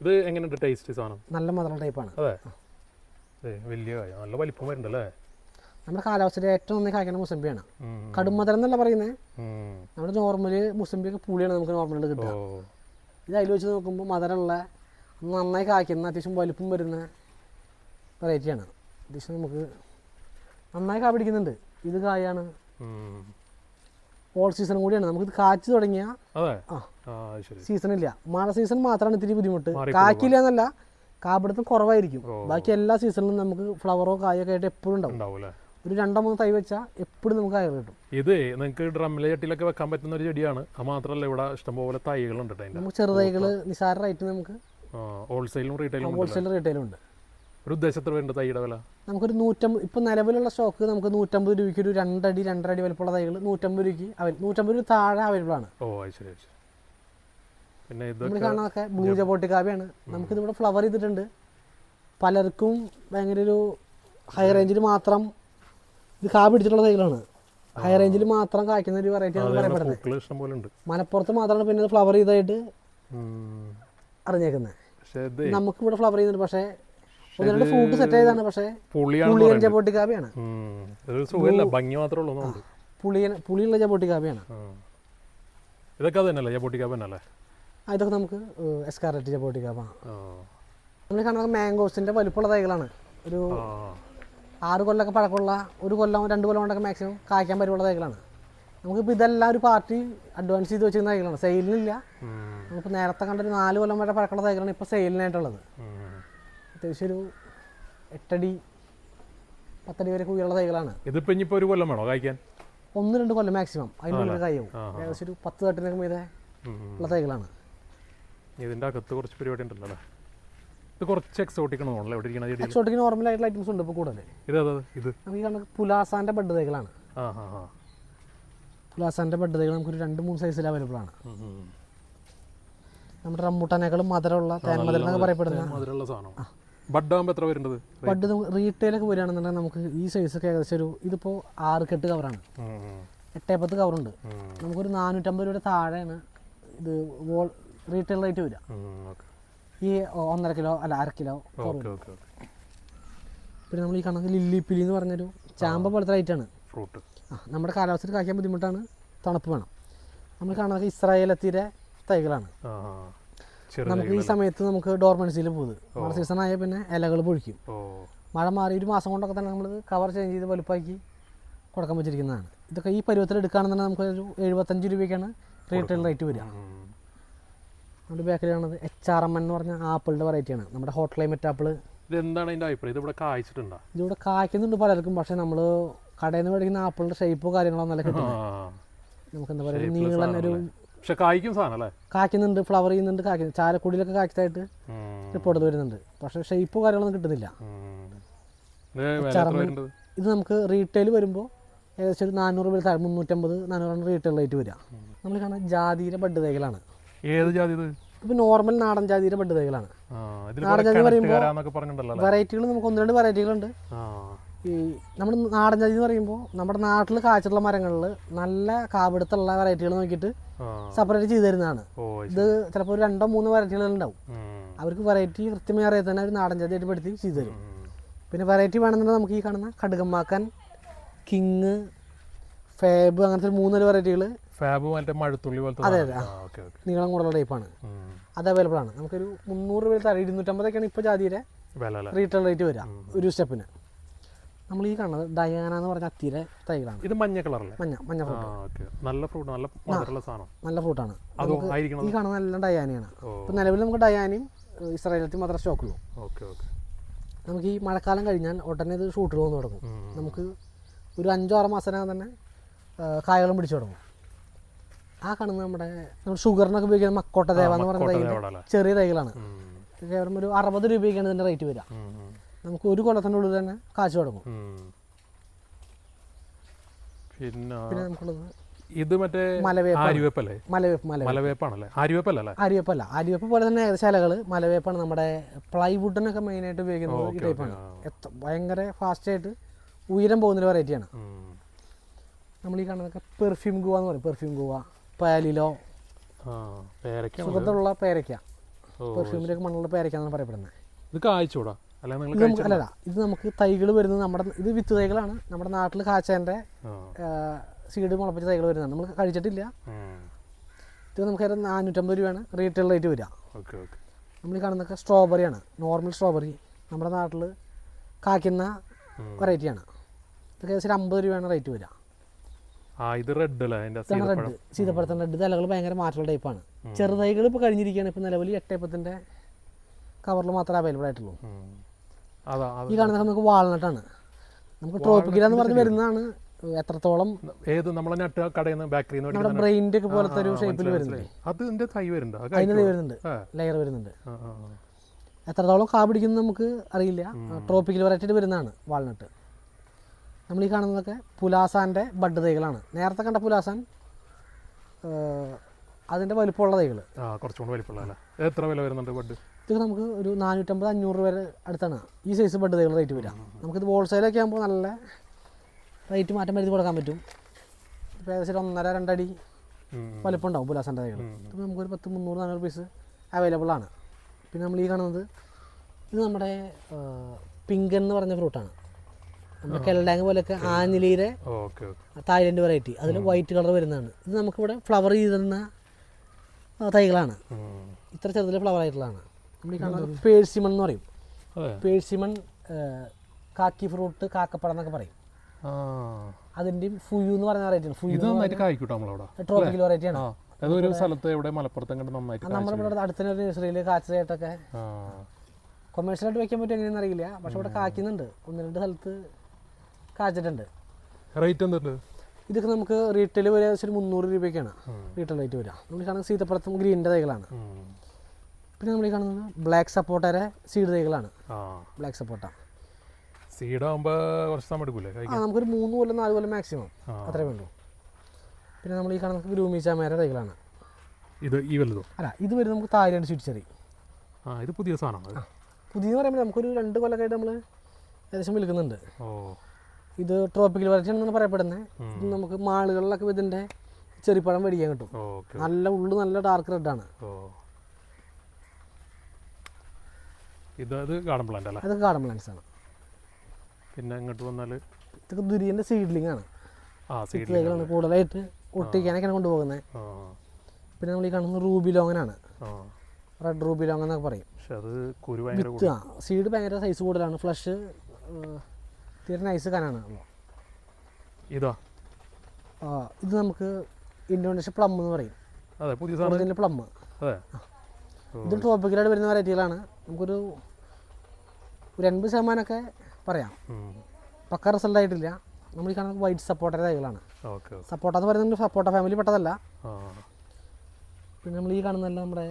B: ഇത് എങ്ങനെയുണ്ട് ടേസ്റ്റ് സാധനം?
A: നല്ല മധുരം ടൈപ്പാണ്
B: വലിയ കായ. നല്ല വലിപ്പം വരുന്നുണ്ടല്ലേ?
A: നമ്മുടെ കാലാവസ്ഥയിൽ ഏറ്റവും നന്നായി കായ്ക്കുന്ന മുസമ്പിയാണ്
B: ഉം.
A: കടും മധുരം എന്നല്ല പറയുന്നത് നമ്മുടെ നോർമൽ മുസമ്പിയൊക്കെ പുളിയാണ് നമുക്ക് നോർമലായിട്ട് കിട്ടുക. ഇത് അതിൽ വെച്ച് നോക്കുമ്പോൾ മധുരമുള്ള നന്നായി കായ്ക്കുന്ന അത്യാവശ്യം വലുപ്പം വരുന്ന വെറൈറ്റിയാണ് അത്യാവശ്യം നമുക്ക് നന്നായി കാ പിടിക്കുന്നുണ്ട് ഇത് കായാണ്. ഓൾ സീസൺ കൂടിയാണ്. നമുക്ക് കാച്ചു തുടങ്ങിയ സീസൺ ഇല്ല. മഴ സീസൺ മാത്രമാണ് ഇത്തിരി ബുദ്ധിമുട്ട്. കാക്കില്ല എന്നല്ല കാപിടുത്തം കുറവായിരിക്കും. ബാക്കി എല്ലാ സീസണിലും നമുക്ക് ഫ്ലവറോ കായൊക്കെ ആയിട്ട് എപ്പോഴും ഉണ്ടാവും. ഒരു രണ്ടോ മൂന്ന് തൈ വെച്ചാൽ എപ്പോഴും നമുക്ക് കായ കിട്ടും.
B: ഇത് നിങ്ങൾക്ക് ഡ്രമ്മിലെ ചട്ടിയിലൊക്കെ വെക്കാൻ പറ്റുന്ന ഒരു ചെടിയാണ്. അത് മാത്രമല്ല ഇവിടെ ഇഷ്ടംപോലെ തൈകളുണ്ട്
A: നമുക്ക് ചെറുതൈകൾ നിസാര റേറ്റ് നമുക്ക്
B: ഹോൾസെയിലും റീറ്റെയിലും
A: ഹോൾസെയിൽ റീറ്റെയിലും ഉണ്ട്.
B: ഒരു ഉദ്ദേശത്തിൽ വേണ്ട തൈയുടെ വില?
A: നമുക്കൊരു നൂറ്റമ്പത് ഇപ്പം നിലവിലുള്ള സ്റ്റോക്ക് നമുക്ക് നൂറ്റമ്പത് രൂപയ്ക്ക് ഒരു രണ്ടടി രണ്ടര അടി വലിപ്പമുള്ള തൈകൾ നൂറ്റമ്പത് രൂപയ്ക്ക് അവൈ നൂറ്റമ്പത് രൂപ താഴെ അവൈലബിൾ ആണ്.
B: ഓ ശരി പിന്നെ
A: നമ്മൾ ബ്ലൂ ജബോട്ടിക്കാവയാണ് നമുക്കിത് ഇവിടെ ഫ്ലവർ ചെയ്തിട്ടുണ്ട്. പലർക്കും ഭയങ്കര ഒരു ഹൈ റേഞ്ചിൽ മാത്രം ഇത് കാ പിടിച്ചിട്ടുള്ള തൈകളാണ്. ഹൈ റേഞ്ചിൽ മാത്രം കായ്ക്കുന്ന ഒരു വെറൈറ്റി ആണ് പറയപ്പെടുന്നത്. മലപ്പുറത്ത് മാത്രമാണ് പിന്നെ ഫ്ലവർ
B: ചെയ്തായിട്ട്.
A: അറിഞ്ഞേക്കുന്നത്.
B: പക്ഷേ
A: നമുക്ക് ഇവിടെ ഫ്ലവർ ചെയ്യുന്നുണ്ട്. പക്ഷേ രണ്ട് ഫ്രൂട്ട് സെറ്റ് ചെയ്താണ് പക്ഷേ
B: പുളിയാണ്
A: പുളിയൻ.
B: ഒരു സുഖമില്ല ഭംഗി മാത്രമേ
A: പുളിയൻ പുളിയുള്ള ജബോട്ടിക്കാവയാണ്
B: കാപ്പിയാണ് ഇതൊക്കെ തന്നെയല്ലേ ജപ്പൊട്ടിക്കാപ്പ് തന്നെയല്ലേ
A: ആ, ഇതൊക്കെ നമുക്ക് എസ്കാററ്റ് ജബോട്ടിക്കാവ
B: കാപ്പാണ്
A: നമ്മൾ കാണുന്ന മാംഗോസിന്റെ വലുപ്പമുള്ള തൈകളാണ്. ഒരു. ആറ് കൊല്ലമൊക്കെ പഴക്കമുള്ള ഒരു കൊല്ലം രണ്ട് കൊല്ലം കൊണ്ടൊക്കെ മാക്സിമം കായ്ക്കാൻ പറ്റുള്ള തൈകളാണ്. നമുക്കിപ്പോൾ ഇതെല്ലാം ഒരു പാർട്ടി അഡ്വാൻസ് ചെയ്ത് വെച്ചിരുന്ന തൈകളാണ്. സെയിലിനില്ല നമുക്ക് നേരത്തെ കണ്ട ഒരു നാല് കൊല്ലം വരെ പഴക്കമുള്ള തൈകളാണ് ഇപ്പോൾ സെയിലിനായിട്ടുള്ളത്. അത്യാവശ്യം ഒരു എട്ടടി പത്തടി വരെ ഉയർന്ന തൈകളാണ്.
B: ഇതിപ്പോ ഇനിയിപ്പോ ഒരു കൊല്ലം വേണോ കായ്ക്കാൻ?
A: ഒന്ന് രണ്ട് കൊല്ലം മാക്സിമം അതിനുള്ള കായവും. ഏകദേശം ഒരു പത്ത് തട്ടിനൊക്കെ മീതെ ഉള്ള തൈകളാണ്.
B: ഇതിന്റെ അകത്ത് കുറച്ച് പരിപാടി ഉണ്ടല്ലോ ഇത് കുറച്ച് എക്സോട്ടിക് ആണല്ലോ എവിടെ ഇരിക്കണ ചെടി
A: എക്സോട്ടിക്ക് നോർമൽ ആയിട്ടുള്ള ഐറ്റംസ് ഉണ്ട് ഇപ്പോൾ കൂടുതൽ
B: ഇത് ഇത്?
A: നമുക്ക് കാണുന്ന പുലാസാന്റെ ബഡ് തൈകളാണ്. പുലാസാന്റെ ബഡ് തൈകൾ നമുക്കൊരു രണ്ട് മൂന്ന് സൈസിൽ അവൈലബിൾ ആണ്. നമ്മുടെ റംബൂട്ടാനേക്കാളും മധുരമുള്ള തേൻ മധുരം എന്നൊക്കെ പറയപ്പെടുന്ന
B: മധുരമുള്ള സാധനം ബഡാകുമ്പോൾ എത്ര വരുന്നത്
A: ബഡ് റീറ്റെയിലൊക്കെ വരികയാണെന്നുണ്ടെങ്കിൽ നമുക്ക് ഈ സൈസൊക്കെ ഏകദേശം ഒരു ഇതിപ്പോൾ ആറ് കെട്ട് കവറാണ്. എട്ടേ പത്ത് കവറുണ്ട്. നമുക്കൊരു നാനൂറ്റമ്പത് രൂപയുടെ താഴെയാണ് ഇത് വോൾ റീറ്റെയിൽ റേറ്റ് വരിക. ഈ ഒന്നര കിലോ അല്ല അര കിലോ പിന്നെ നമ്മൾ ഈ കാണുന്ന ലില്ലിപ്പിലി എന്ന് പറഞ്ഞൊരു ചാമ്പ പോലത്തെ ഐറ്റാണ്
B: ഫ്രൂട്ട്
A: ആ നമ്മുടെ കാലാവസ്ഥയിൽ കായ്ക്കാൻ ബുദ്ധിമുട്ടാണ് തണുപ്പ് വേണം. നമ്മൾ കാണുന്നത് ഇസ്രായേലത്തിന്റെ തൈകളാണ്. നമുക്ക് ഈ സമയത്ത് നമുക്ക് ഡോർമൻസിയിൽ പോകുന്നത്. മഴ സീസൺ ആയ പിന്നെ ഇലകൾ പൊഴിക്കും. മഴ മാറി ഒരു മാസം കൊണ്ടൊക്കെ തന്നെ നമ്മൾ കവർ ചേഞ്ച് ചെയ്ത് വലുപ്പാക്കി കൊടുക്കാൻ വെച്ചിരിക്കുന്നതാണ്. ഇതൊക്കെ ഈ പരുവത്തിൽ എടുക്കുകയാണെന്നുണ്ടെങ്കിൽ നമുക്ക് ഒരു എഴുപത്തഞ്ച് രൂപയ്ക്കാണ് റീറ്റെയിൽ റേറ്റ് വരിക. നമ്മുടെ ബേക്കറി കാണുന്നത് എച്ച് ആർ എം എന്ന് പറഞ്ഞ ആപ്പിളിന്റെ വെറൈറ്റിയാണ് നമ്മുടെ ഹോട്ട് ക്ലൈമറ്റ് ആപ്പിൾ
B: ഇതെന്താണ് അതിന്റെ അഭിപ്രായം? ഇതിവിടെ കായ്ച്ചിട്ടുണ്ടോ?
A: ഇതിവിടെ കായ്ക്കുന്നുണ്ട് പലർക്കും. പക്ഷേ നമ്മൾ കടയിൽ നിന്ന് മേടിക്കുന്ന ആപ്പിളിന്റെ ഷേപ്പോ കാര്യങ്ങളോ നല്ല കിട്ടും നമുക്ക് എന്താ പറയുക? നീളൻ ഒരു
B: പക്ഷെ കായ്ക്കും സാധനം അല്ലേ
A: കായ്ക്കുന്നുണ്ട് ഫ്ലവർ ചെയ്യുന്നുണ്ട് കായ്ക്കുന്നു ചാലക്കുടിയിലൊക്കെ കായ്ച്ചതായിട്ട്
B: ഉം.
A: റിപ്പോർട്ട് വരുന്നുണ്ട്. പക്ഷെ ഷേപ്പ് കാര്യങ്ങളൊന്നും കിട്ടുന്നില്ല.
B: ഇത്
A: നമുക്ക് റീറ്റെയിൽ വരുമ്പോൾ ഏകദേശം ഒരു നാനൂറ് രൂപ താഴെ മുന്നൂറ്റമ്പത് നാനൂറാണ് റീറ്റെയിൽ റേറ്റ് വരിക. നമ്മൾ കാണാൻ ജാതിയിലെ ബഡ് തൈകളാണ്
B: ഏത് ജാതി
A: ഇപ്പൊ നോർമൽ നാടൻ ജാതിയുടെ ബഡ് തൈകളാണ് നാടൻ ജാതി പറയുമ്പോൾ വെറൈറ്റികൾ നമുക്ക് ഒന്ന് രണ്ട് വെറൈറ്റികളുണ്ട് ഈ നമ്മുടെ നാടൻ ജാതി എന്ന് പറയുമ്പോൾ നമ്മുടെ നാട്ടിൽ കാച്ചിട്ടുള്ള മരങ്ങളിൽ നല്ല കാവെടുത്തുള്ള വെറൈറ്റികൾ നോക്കിയിട്ട് സെപ്പറേറ്റ് ചെയ്ത് തരുന്നതാണ്. ഇത് ചിലപ്പോൾ ഒരു രണ്ടോ മൂന്നോ വെറൈറ്റികൾ ഉണ്ടാവും. അവർക്ക് വെറൈറ്റി കൃത്യമായി അറിയാൻ തന്നെ ഒരു നാടൻ ജാതി ആയിട്ട് പെടുത്തി ചെയ്തു തരും. പിന്നെ വെറൈറ്റി വേണമെന്നുണ്ടെങ്കിൽ നമുക്ക് ഈ കാണുന്ന കടുകമ്മാക്കൻ കിങ് ഫേബ് അങ്ങനത്തെ ഒരു മൂന്നൊരു വെറൈറ്റികൾ
B: ഫാബ് മറ്റേ മഴത്തുള്ളി പോലത്തെ
A: അതെ,
B: അതെ.
A: നീളം കൂടുതലുള്ള ടൈപ്പാണ് അത് അവൈലബിൾ ആണ്. നമുക്കൊരു മുന്നൂറ് രൂപ തര ഇരുന്നൂറ്റമ്പതൊക്കെയാണ് ഇപ്പോൾ ജാതിയുടെ റീറ്റെയിൽ റേറ്റ് വരിക ഒരു സ്റ്റെപ്പിന് നമ്മൾ ഈ കാണുന്നത് ഡയാന എന്ന് പറഞ്ഞ അത്തിയിലെ തൈകളാണ്.
B: ഇത് മഞ്ഞ കളറല്ലേ
A: മഞ്ഞ മഞ്ഞ ഫ്രൂട്ട്
B: നല്ല ഫ്രൂട്ട് നല്ല മധുരമുള്ള സാധനം.
A: നല്ല ഫ്രൂട്ടാണ്. ഈ കാണുന്ന എല്ലാം ഡയാനയാണ്. ഇപ്പം നിലവിൽ നമുക്ക് ഡയാനയും ഇസ്രായേലത്തിൽ മാത്രമേ സ്റ്റോക്കുള്ളൂ
B: ഓക്കെ ഓക്കെ.
A: നമുക്ക് ഈ മഴക്കാലം കഴിഞ്ഞാൽ ഉടനെ ഇത് ഷൂട്ട് വന്ന് തുടങ്ങും. നമുക്ക് ഒരു അഞ്ചോ ആറ് മാസത്തിനകം തന്നെ കായകളും പിടിച്ചു തുടങ്ങും. ആ കാണുന്ന നമ്മുടെ നമ്മൾ ഷുഗറിനൊക്കെ ഉപയോഗിക്കുന്ന മക്കോട്ട ദേവ എന്ന്
B: പറഞ്ഞ തൈകൾ
A: ചെറിയ തൈകളാണ്. കേവലം ഒരു അറുപത് രൂപയൊക്കെയാണ് ഇതിന്റെ റേറ്റ് വരിക. നമുക്ക് ഒരു കൊല്ലത്തിന്റെ തന്നെ കാശ് തുടങ്ങും.
B: പിന്നെ
A: പിന്നെ നമുക്കുള്ളത്
B: ഇത് മറ്റേ
A: മലവേപ്പാണ്.
B: ആര്യവേപ്പല്ലേ?
A: മലവേപ്പ് മലവേപ്പ്.
B: മലവേപ്പാണല്ലേ? ആര്യവേപ്പല്ലേ
A: ആര്യവേപ്പല്ല. ആര്യവേപ്പ് പോലെ തന്നെ ഏകദേശം ഇലകൾ മലവേപ്പാണ് നമ്മുടെ പ്ലൈവുഡിനൊക്കെ മെയിനായിട്ട് ഉപയോഗിക്കുന്നത് ഈ ടൈപ്പാണ്. ഭയങ്കര ഫാസ്റ്റായിട്ട് ഉയരം പോകുന്നൊരു വെറൈറ്റിയാണ്. നമ്മൾ ഈ കാണുന്നതൊക്കെ പെർഫ്യൂം ഗുവ എന്ന് പറയും. Perfume guava പാലിലോ. സുഖത്തുള്ള പേരയ്ക്ക. പെർഫ്യൂമിലൊക്കെ മണ്ണുള്ള പേരക്കാന്നാണ് പറയപ്പെടുന്നത്.
B: ഇത് കായ്ച്ചൂടാ
A: ഇത് നമുക്ക് അല്ലല്ല ഇത് നമുക്ക് തൈകൾ വരുന്നത് നമ്മുടെ ഇത് വിത്ത് തൈകളാണ്. നമ്മുടെ നാട്ടിൽ കാച്ചേന്റെ സീഡ് മുളപ്പിച്ച തൈകൾ വരുന്നതാണ് നമ്മൾ കഴിച്ചിട്ടില്ല. ഇത് നമുക്ക് നാനൂറ്റമ്പത് രൂപയാണ്. റീറ്റെയിൽ റേറ്റ് വരിക.
B: Okay okay.
A: നമ്മൾ കാണുന്നൊക്കെ സ്ട്രോബെറിയാണ് നോർമൽ സ്ട്രോബെറി നമ്മുടെ നാട്ടിൽ
B: കാക്കുന്ന.
A: വെറൈറ്റിയാണ് ഇതൊക്കെ ഏകദേശം അമ്പത് രൂപയാണ് റേറ്റ് വരിക.
B: ഇത് റെഡ്
A: റെഡ് സീതപ്പഴത്തിന്റെ റെഡ് ഇലകൾ ഭയങ്കര മാറ്റുള്ള ടൈപ്പാണ് ചെറുതൈകൾ ഇപ്പോൾ കഴിഞ്ഞിരിക്കുകയാണ്. ഇപ്പോൾ നിലവിൽ എട്ടേപ്പത്തിന്റെ കവറിൽ മാത്രമേ അവൈലബിൾ ആയിട്ടുള്ളൂ. ഈ കാണുന്ന നമുക്ക് വാൾനട്ടാണ് നമുക്ക് ട്രോപ്പിക്കൽ എന്ന് പറഞ്ഞ് വരുന്നതാണ്. എത്രത്തോളം
B: ഏത് നമ്മളെ നട്ട് കടയിൽ നിന്ന് ബേക്കറിയിൽ നിന്ന്
A: നമ്മുടെ ബ്രെയിന്റെ ഒക്കെ പോലത്തെ ഒരു ഷേപ്പിൽ വരുന്നുണ്ട്.
B: അത് ഇതിന്റെ തൈ വരുന്നുണ്ട്. അത്
A: അതിന് വരുന്നുണ്ട്. ലെയർ വരുന്നുണ്ട്. എത്രത്തോളം കാ പിടിക്കുന്നത് നമുക്ക് അറിയില്ല. ട്രോപ്പിക്കൽ വെറൈറ്റി വരുന്നതാണ് വാൾനട്ട് നമ്മൾ ഈ കാണുന്നതൊക്കെ പുലാസാന്റെ ബഡ് തൈകളാണ്. നേരത്തെ കണ്ട പുലാസാൻ അതിന്റെ വലുപ്പമുള്ള തൈകൾ
B: കുറച്ചുകൂടി വലിപ്പമുള്ള എത്ര വില വരുന്നുണ്ട് ബഡ്?
A: ഇത് നമുക്ക് ഒരു നാനൂറ്റമ്പത് അഞ്ഞൂറ് രൂപ വരെ അടുത്താണ്. ഈ സൈസ് ബഡ് തൈകൾ റേറ്റ് വരിക. നമുക്കിത് ഹോൾസെയിലൊക്കെ ആകുമ്പോൾ നല്ല റേറ്റ് മാറ്റം വരുത്തി കൊടുക്കാൻ പറ്റും. ഇപ്പോൾ ഏകദേശം ഒന്നര രണ്ടടി വലിപ്പം ഉണ്ടാവും പുലാസന്റെ തൈകൾ അപ്പോൾ നമുക്കൊരു പത്ത് മുന്നൂറ് നാനൂറ് പീസ് അവൈലബിൾ ആണ്. പിന്നെ നമ്മൾ ഈ കാണുന്നത് ഇത് നമ്മുടെ പിങ്കൻ എന്ന് പറഞ്ഞ ഫ്രൂട്ടാണ് നമ്മുടെ കെൽഡാങ് പോലെയൊക്കെ
B: ഓക്കെ
A: തായ്ലൻഡ് വെറൈറ്റി അതിൽ വൈറ്റ് കളർ വരുന്നതാണ്. ഇത് നമുക്കിവിടെ ഫ്ലവർ ചെയ്തിരുന്ന തൈകളാണ്. ഇത്ര ചെറുതിൽ ഫ്ലവർ ആയിട്ടുള്ളതാണ്. നമ്മൾ കാണുന്നത് പേഴ്സിമൺ എന്ന് പറയും.
B: അതെ.
A: പേഴ്സിമൺ കാക്കി ഫ്രൂട്ട് കാക്കപ്പഴം എന്നൊക്കെ പറയും.
B: ആ.
A: അതിന്റെയും ഫുയു എന്ന് പറയുന്ന വെറൈറ്റി ഫുയു
B: ഇത് നന്നായിട്ട് കായ്ക്കൂട്ടോ നമ്മളവിടെ?
A: ട്രോപ്പിക്കൽ വെറൈറ്റിയാണ്
B: അതൊരു സ്ഥലത്ത് എവിടെ? മലപ്പുറത്ത് കണ്ട് നന്നായിട്ട്.
A: ഇവിടെ അടുത്ത ഒരു നഴ്സറിയിൽ കാച്ചതായിട്ടൊക്കെ
B: ആ.
A: കൊമേഴ്ഷ്യലായിട്ട് വെക്കാൻ പറ്റും എങ്ങനെയെന്ന് അറിയില്ല. പക്ഷെ ഇവിടെ കാക്കുന്നുണ്ട് ഒന്ന് രണ്ട് സ്ഥലത്ത് കാച്ചിട്ടുണ്ട്
B: റേറ്റ് എന്തുണ്ട്?
A: ഇതൊക്കെ നമുക്ക് റീറ്റെയിൽ വരെ ഒരു മുന്നൂറ് രൂപയ്ക്കാണ്. റീറ്റെയിൽ റേറ്റ് വരിക. നമ്മൾ കാണുന്നത് സീതപ്പഴത്തും ഗ്രീനിന്റെ തൈകളാണ്. പിന്നെ നമ്മൾ ഈ കാണുന്നത് ബ്ലാക്ക് സപ്പോട്ടയുടെ സീഡ് തൈകളാണ്. ബ്ലാക്ക് സപ്പോട്ട
B: സീഡാകുമ്പോൾ കുറച്ച് സമയം എടുക്കൂലേ?
A: ആ നമുക്കൊരു മൂന്ന് കൊല്ലം നാല് കൊല്ലം മാക്സിമം അത്രേ വേണ്ടൂ. പിന്നെ നമ്മൾ ഈ കാണുന്നത് ഗ്രൂമി ചാമേര തൈകളാണ്.
B: ഇത് ഈ വലുതോ?
A: അല്ല ഇത് വരുന്നത് നമുക്ക് തായ്ലൻഡ് സ്വീറ്റ് ചെറി
B: ആ ഇത് പുതിയ സാധനമാണ്
A: പുതിയെന്ന് പറയുമ്പോൾ നമുക്കൊരു രണ്ട് കൊല്ലമായിട്ട് നമ്മൾ ഏകദേശം വിൽക്കുന്നുണ്ട്.
B: ഓ.
A: ഇത് ട്രോപ്പിക്കൽ വെറൈറ്റി ആണെന്നാണ് പറയപ്പെടുന്നത് ഇത് നമുക്ക് മാളുകളിലൊക്കെ ഇതിന്റെ ചെറിപ്പഴം മേടിക്കാൻ കിട്ടും. നല്ല ഉള്ളു നല്ല ഡാർക്ക് റെഡ് റെഡാണ്
B: ഓ ഇത് അത് ഗാർഡൻ പ്ലാന്റ് അല്ലേ?
A: അതൊക്കെ ഗാർഡൻ പ്ലാന്റ്സ് ആണ്.
B: പിന്നെ ഇങ്ങോട്ട് വന്നാൽ
A: ഇതൊക്കെ ദുരിയന്റെ സീഡ്ലിംഗ് ആണ്.
B: ആ സീഡ്ലിംഗ്
A: ആണ്. കൂടുതലായിട്ട് ഒട്ടിക്കാനൊക്കെയാണ് കൊണ്ടുപോകുന്നത് പിന്നെ നമ്മൾ ഈ കാണുന്നത് റൂബി ലോങ്ങനാണ് റെഡ് റൂബി ലോങ് എന്നൊക്കെ പറയും.
B: പക്ഷെ അത് കുരു ഭയങ്കര
A: സീഡ് ഭയങ്കര സൈസ് കൂടുതലാണ്. ഫ്ലഷ് തീരെ നൈസ് കനാണ്.
B: ഇതാ.
A: ആ, ഇത് നമുക്ക് ഇൻഡോനേഷ്യ പ്ലം എന്ന് പറയും.
B: അതെ പുതിയ
A: പ്ലം
B: അതെ.
A: ഇത് ട്രോപ്പിക്കലായിട്ട് വരുന്ന വെറൈറ്റികളാണ് നമുക്കൊരു ഒരു എൺപത് ശതമാനമൊക്കെ പറയാം. പക്ക റിസൾട്ട് ആയിട്ടില്ല. നമ്മൾ ഈ കാണുന്നത് വൈറ്റ് സപ്പോർട്ടർ തൈകളാണ് സപ്പോർട്ട എന്ന് പറയുന്നത് സപ്പോർട്ട ഫാമിലി പെട്ടതല്ല. പിന്നെ നമ്മൾ ഈ കാണുന്നതല്ല നമ്മുടെ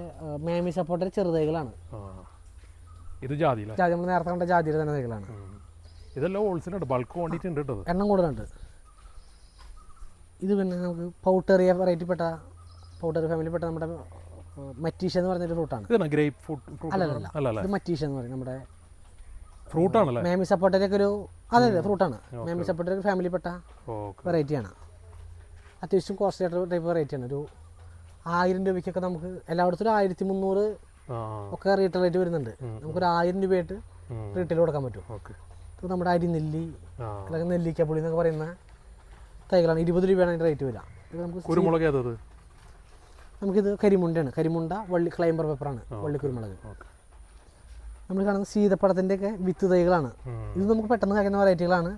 A: മേമി സപ്പോർട്ടർ ചെറുതൈകളാണ്
B: ഇത് ജാതി
A: ജാതി നമ്മൾ നേരത്തെ കണ്ട ജാതിയുടെ തന്നെ തൈകളാണ്.
B: ഇതെല്ലാം ബൾക്ക് ക്വാണ്ടിറ്റി ഉണ്ട് കേട്ടോ
A: എണ്ണം കൂടുതലുണ്ട്. ഇത് പിന്നെ നമുക്ക് പൗട്ടറിയ വെറൈറ്റി പെട്ട പൗട്ടറി ഫാമിലി പെട്ട നമ്മുടെ മറ്റീഷ എന്ന് പറഞ്ഞൊരു ഫ്രൂട്ടാണ്
B: ഗ്രേപ്പ് ഫ്രൂട്ട്
A: അല്ലല്ല മറ്റീഷ എന്ന് പറയും നമ്മുടെ
B: ഫ്രൂട്ട് ആണല്ലേ?
A: മേമി സപ്പോർട്ടറിയൊക്കെ ഒരു അതെ അതെ ഫ്രൂട്ടാണ് മേമി ഒരു ഫാമിലി പെട്ട
B: ഓക്കെ
A: വെറൈറ്റിയാണ് അത്യാവശ്യം കോസ്റ്റ്ലി ആയിട്ടുള്ള ടൈപ്പ് വെറൈറ്റിയാണ് ഒരു ആയിരം രൂപയ്ക്കൊക്കെ നമുക്ക് എല്ലായിടത്തും ഒരു ആയിരത്തി മുന്നൂറ് ഒക്കെ റീറ്റെയിൽ റേറ്റ് വരുന്നുണ്ട്. നമുക്കൊരു ആയിരം രൂപയായിട്ട് റീറ്റെയിൽ കൊടുക്കാൻ പറ്റും.
B: ഓക്കെ
A: ഇത് നമ്മുടെ അരി
B: നെല്ലി
A: അല്ലെങ്കിൽ നെല്ലിക്കപ്പുളി എന്നൊക്കെ പറയുന്ന തൈകളാണ്. ഇരുപത് രൂപയാണ് അതിന്റെ റേറ്റ് വരിക. നമുക്ക്
B: കുരുമുളക്
A: നമുക്കിത് കരിമുണ്ടയാണ്. കരിമുണ്ട വള്ളി ക്ലൈംബർ പേപ്പറാണ് വള്ളി കുരുമുളക്.
B: ഓക്കെ.
A: നമ്മൾ കാണുന്ന സീതപ്പഴത്തിന്റെയൊക്കെ വിത്ത് തൈകളാണ്. ഇത് നമുക്ക് പെട്ടെന്ന് കഴിക്കുന്ന വെറൈറ്റികളാണ്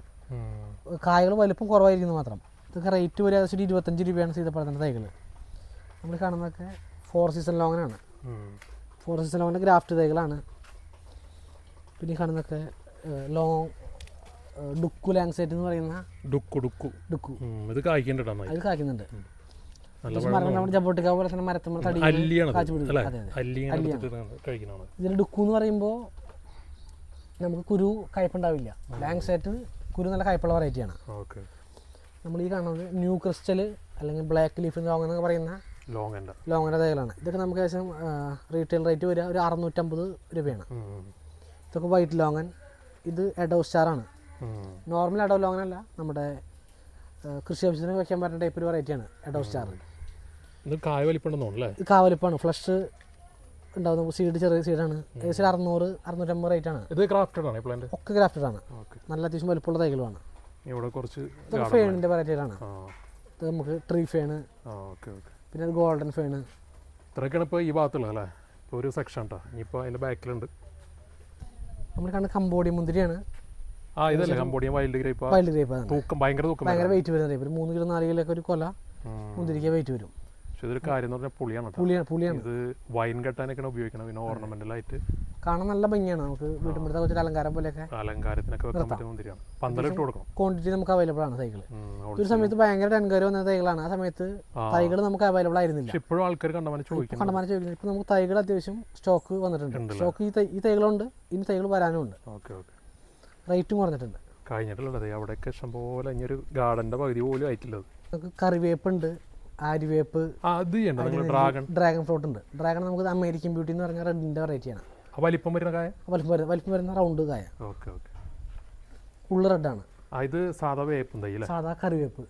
A: കായകൾ വലുപ്പം കുറവായിരിക്കുന്നു മാത്രം. ഇതൊക്കെ റേറ്റ് ഒരു ഏകദേശം ഒരു ഇരുപത്തഞ്ച് രൂപയാണ് സീതപ്പഴത്തിന്റെ തൈകൾ നമ്മൾ കാണുന്നതൊക്കെ ഫോർ സീസൺ ലോങ്ങനാണ് ഫോർ സീസൺ ലോങ്ങിന്റെ ഗ്രാഫ്റ്റ് തൈകളാണ്. പിന്നെ കാണുന്നതൊക്കെ ലോങ് ഡുക്കു ലാങ്സൈറ്റ് എന്ന് പറയുന്ന
B: ഡുക്കു ഡുക്കു.
A: ഡുക്കു.
B: ഇത്
A: അത് കായ്ക്കുന്നുണ്ട്
B: നല്ല
A: പക്ഷേ മരം നമ്മുടെ ജബോട്ടിക്ക പോലെ തന്നെ മരത്തുമ്പോൾ തടി ഇതിൽ ഡുക്കു എന്ന് പറയുമ്പോൾ നമുക്ക് കുരു കയ്പുണ്ടാവില്ല ലാങ്സൈറ്റ് കുരു നല്ല കയ്പുള്ള വെറൈറ്റിയാണ്
B: ഓക്കെ.
A: നമ്മൾ ഈ കാണുന്നത് ന്യൂ ക്രിസ്റ്റൽ അല്ലെങ്കിൽ ബ്ലാക്ക് ലീഫ് ലോങ് എന്നൊക്കെ പറയുന്ന ലോങ്ങിന്റെ. തൈകളാണ്. ഇതൊക്കെ നമുക്ക് ഏകദേശം റീറ്റെയിൽ റേറ്റ് വരിക ഒരു അറുന്നൂറ്റമ്പത് രൂപയാണ്. ഇതൊക്കെ വൈറ്റ് ലോങ്ങൻ. ഇത് എഡോ സ്റ്റാറാണ് നോർമൽ എഡോ ലോങ്ങൻ അല്ല നമ്മുടെ കൃഷി ആവശ്യത്തിന് വെക്കാൻ പറ്റുന്ന ടൈപ്പ് ഒരു വെറൈറ്റിയാണ് എഡോ സ്റ്റാർ
B: ഇത് കായ
A: ഫ്ലഷ് ഉണ്ടാവും സീഡ് ചെറിയ സീഡാണ് ഏകദേശം അറുന്നൂറ് അറുന്നൂറ്റമ്പത് റേറ്റ് ആണ്.
B: ഇത് ക്രാഫ്റ്റഡ് ആണ് പ്ലാന്റ്
A: ഒക്കെ ക്രാഫ്റ്റഡ് ആണ്. നല്ല അത്യാവശ്യം വലുപ്പമുള്ള തൈകളാണ്
B: ഇവിടെ കുറച്ച്
A: ഫേണിന്റെ വെറൈറ്റികളാണ് ഇത് നമുക്ക് ട്രീ ഫേണ് പിന്നെ ഗോൾഡൻ ഫേണ്
B: ഇത്രയൊക്കെയാണ് ഇപ്പോൾ ഈ ഭാഗത്തുള്ളത് അല്ലേ? ഇപ്പോൾ ഒരു സെക്ഷൻ കേട്ടോ ഇനിയിപ്പോൾ അതിന്റെ ബാക്കിലുണ്ട്
A: നമ്മൾ കാണുന്ന കമ്പോഡിയ മുന്തിരിയാണ്.
B: ആ ഇതല്ലേ Cambodia wild grape
A: wild grape ആണ്
B: തൂക്കം ഭയങ്കര തൂക്കം
A: ഭയങ്കര വെയിറ്റ് വരുന്ന ഒരു മൂന്ന് കിലോ നാല് കിലോ ഒക്കെ ഒരു കൊല മുന്തിരിക്ക വെയിറ്റ് വരും.
B: പക്ഷെ ഇതൊരു കാര്യം എന്ന് പറഞ്ഞാൽ പുളിയാണ്
A: പുളിയാണ് പുളിയാണ്.
B: ഇത് വൈൻ കെട്ടാനൊക്കെയാണ് ഉപയോഗിക്കണം പിന്നെ ഓർണമെന്റലായിട്ട്
A: കാണാൻ നല്ല ഭംഗിയാണ്. നമുക്ക് വീട്ടുമ്പോഴത്തെ കുറച്ച് അലങ്കാരം പോലെയൊക്കെ
B: അലങ്കാരത്തിനൊക്കെ വെക്കാൻ പറ്റുന്ന മുന്തിരിയാണ് പന്തലിട്ട് കൊടുക്കണം.
A: ക്വാണ്ടിറ്റി നമുക്ക് അവൈലബിൾ ആണ് തൈകൾ ഒരു സമയത്ത് ഭയങ്കര എൻക്വയറി വന്ന തൈകളാണ്. ആ സമയത്ത് തൈകൾ നമുക്ക് അവൈലബിൾ ആയിരുന്നില്ല.
B: ഇപ്പോഴും ആൾക്കാർ കണ്ടമാനം ചോദിക്കും
A: കണ്ടമാനം ചോദിക്കുന്നത് ഇപ്പൊ നമുക്ക് തൈകൾ അത്യാവശ്യം സ്റ്റോക്ക് വന്നിട്ടുണ്ട്. സ്റ്റോക്ക് ഈ ഈ തൈകളുണ്ട്. ഇനി തൈകൾ വരാനും ഉണ്ട്
B: ഓക്കെ. ഓക്കെ
A: റേറ്റും കുറഞ്ഞിട്ടുണ്ട്.
B: കഴിഞ്ഞിട്ടുള്ളത് അവിടെയൊക്കെ ഇഷ്ടംപോലെ ഇനി ഒരു ഗാർഡന്റെ പകുതി പോലും ആയിട്ടുള്ളത്
A: നമുക്ക് കറിവേപ്പുണ്ട്. ആര്യവേപ്പ്.
B: അത് ഡ്രാഗൺ
A: ഡ്രാഗൺ ഫ്രൂട്ട് ഉണ്ട്. ഡ്രാഗൺ നമുക്ക് അമേരിക്കൻ ബ്യൂട്ടി എന്ന് പറഞ്ഞ റെഡിന്റെ വെറൈറ്റിയാണ്
B: വലിപ്പം വരുന്ന കായ?
A: വലിപ്പം വരുന്ന വലിപ്പം വരുന്ന റൗണ്ട് കായ.
B: Okay okay.
A: ഉള്ളു റെഡാണ്
B: ഇത് സാധാ വേപ്പ്
A: സാധാ കറിവേപ്പ്.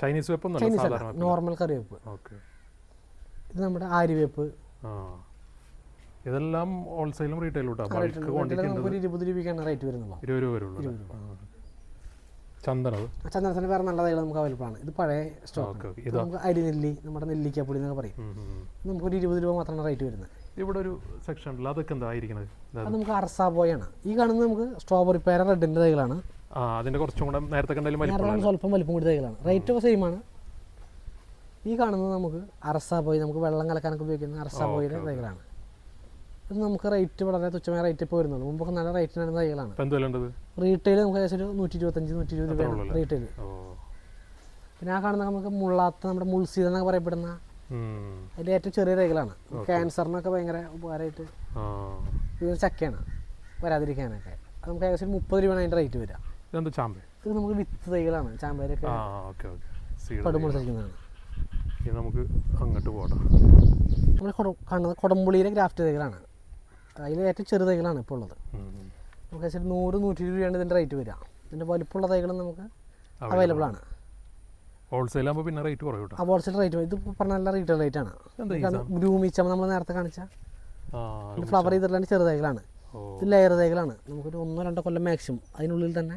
B: ചൈനീസ് വേപ്പ്
A: ചൈനീസ് നോർമൽ കറിവേപ്പ്.
B: ഓക്കെ.
A: ഇത് നമ്മുടെ ആര്യവേപ്പ്.
B: ഇതെല്ലാം ഹോൾസെയിലും റീറ്റെയിലും
A: ഇരുപത് രൂപയ്ക്കാണ് റേറ്റ് വരുന്നുള്ളൂ
B: ഇരുപത് രൂപ വരുള്ളൂ. ചന്ദനം
A: ചന്ദനത്തിന് വേറെ നല്ല തൈകൾ നമുക്ക് അവൈലബിൾ ആണ്. ഇത് പഴയ സ്റ്റോക്ക് നമുക്ക് അരി നെല്ലി നമ്മുടെ നെല്ലിക്കപ്പൊടി എന്നൊക്കെ പറയും. നമുക്കൊരു ഇരുപത് രൂപ മാത്രമാണ് റേറ്റ് വരുന്നത്.
B: ഇവിടെ ഒരു സെക്ഷൻ അതൊക്കെ എന്തായിരിക്കണത്
A: അത് നമുക്ക് അർസാബോയാണ് ഈ കാണുന്നത് നമുക്ക് സ്ട്രോബെറി പേര റെഡിന്റെ തൈകളാണ്.
B: ആ അതിന്റെ കുറച്ചും കൂടെ നേരത്തെ കണ്ടാലും
A: സ്വല്പം വലിപ്പം കൂടി തൈകളാണ്. റേറ്റ് ഒക്കെ സെയിം ആണ്. ഈ കാണുന്നത് നമുക്ക് അറസാബോയ് നമുക്ക് വെള്ളം കലക്കാനൊക്കെ ഉപയോഗിക്കുന്ന അറസാബോയിയുടെ തൈകളാണ്. ഇത് നമുക്ക് റേറ്റ് വളരെ തുച്ഛമായ റേറ്റ് ഇപ്പോൾ വരുന്നുള്ളൂ. മുമ്പൊക്കെ നല്ല റേറ്റിനാണ് തൈകളാണ്. റീറ്റെയിൽ നമുക്ക് ഏകദേശം ഒരു നൂറ്റി ഇരുപത്തഞ്ച് നൂറ്റി ഇരുപത് രൂപയാണ് റീറ്റെയിൽ പിന്നെ ആ കാണുന്ന നമുക്ക് മുള്ളാത്ത നമ്മുടെ മുൾസീത എന്നൊക്കെ പറയപ്പെടുന്ന. അതിൽ ഏറ്റവും ചെറിയ തൈകളാണ്. ക്യാൻസറിനൊക്കെ ഭയങ്കര ഉപകാരമായിട്ട് ഇത് ചക്കയാണ്. വരാതിരിക്കാനൊക്കെ. അത് നമുക്ക് ഏകദേശം ഒരു മുപ്പത് രൂപയാണ് അതിന്റെ റേറ്റ് വരിക. ഇത് നമുക്ക് വിത്ത് തൈകളാണ്. ചാമ്പേരൊക്കെ
B: ഇത് നമുക്ക് അങ്ങോട്ട് പോകണം
A: നമ്മൾ കാണുന്നത് കൊടംപുളിയിലെ ഗ്രാഫ്റ്റ് തൈകളാണ്. അതിൽ ഏറ്റവും ചെറു തൈകളാണ് ഇപ്പോൾ ഉള്ളത്. നമുക്ക് ഏകദേശം നൂറ് നൂറ്റി ഇരുപത് രൂപയാണ് ഇതിന്റെ റേറ്റ് വരിക. ഇതിന്റെ വലുപ്പമുള്ള തൈകളും നമുക്ക് അവൈലബിൾ ആണ്.
B: ഹോൾസെയിൽ ആകുമ്പോൾ പിന്നെ റേറ്റ് കുറയും
A: ആ ഹോൾസെയിൽ റേറ്റ് ഇത് പറഞ്ഞ നല്ല റീറ്റെയിൽ റേറ്റ് ആണ്.
B: ഈ
A: നമ്മൾ നേരത്തെ കാണിച്ച. ഫ്ലവർ ചെയ്തിട്ടുള്ള ചെറു തൈകളാണ്. ഇത് ലെയർ തൈകളാണ്. നമുക്കൊരു ഒന്നോ രണ്ടോ കൊല്ലം മാക്സിമം അതിനുള്ളിൽ തന്നെ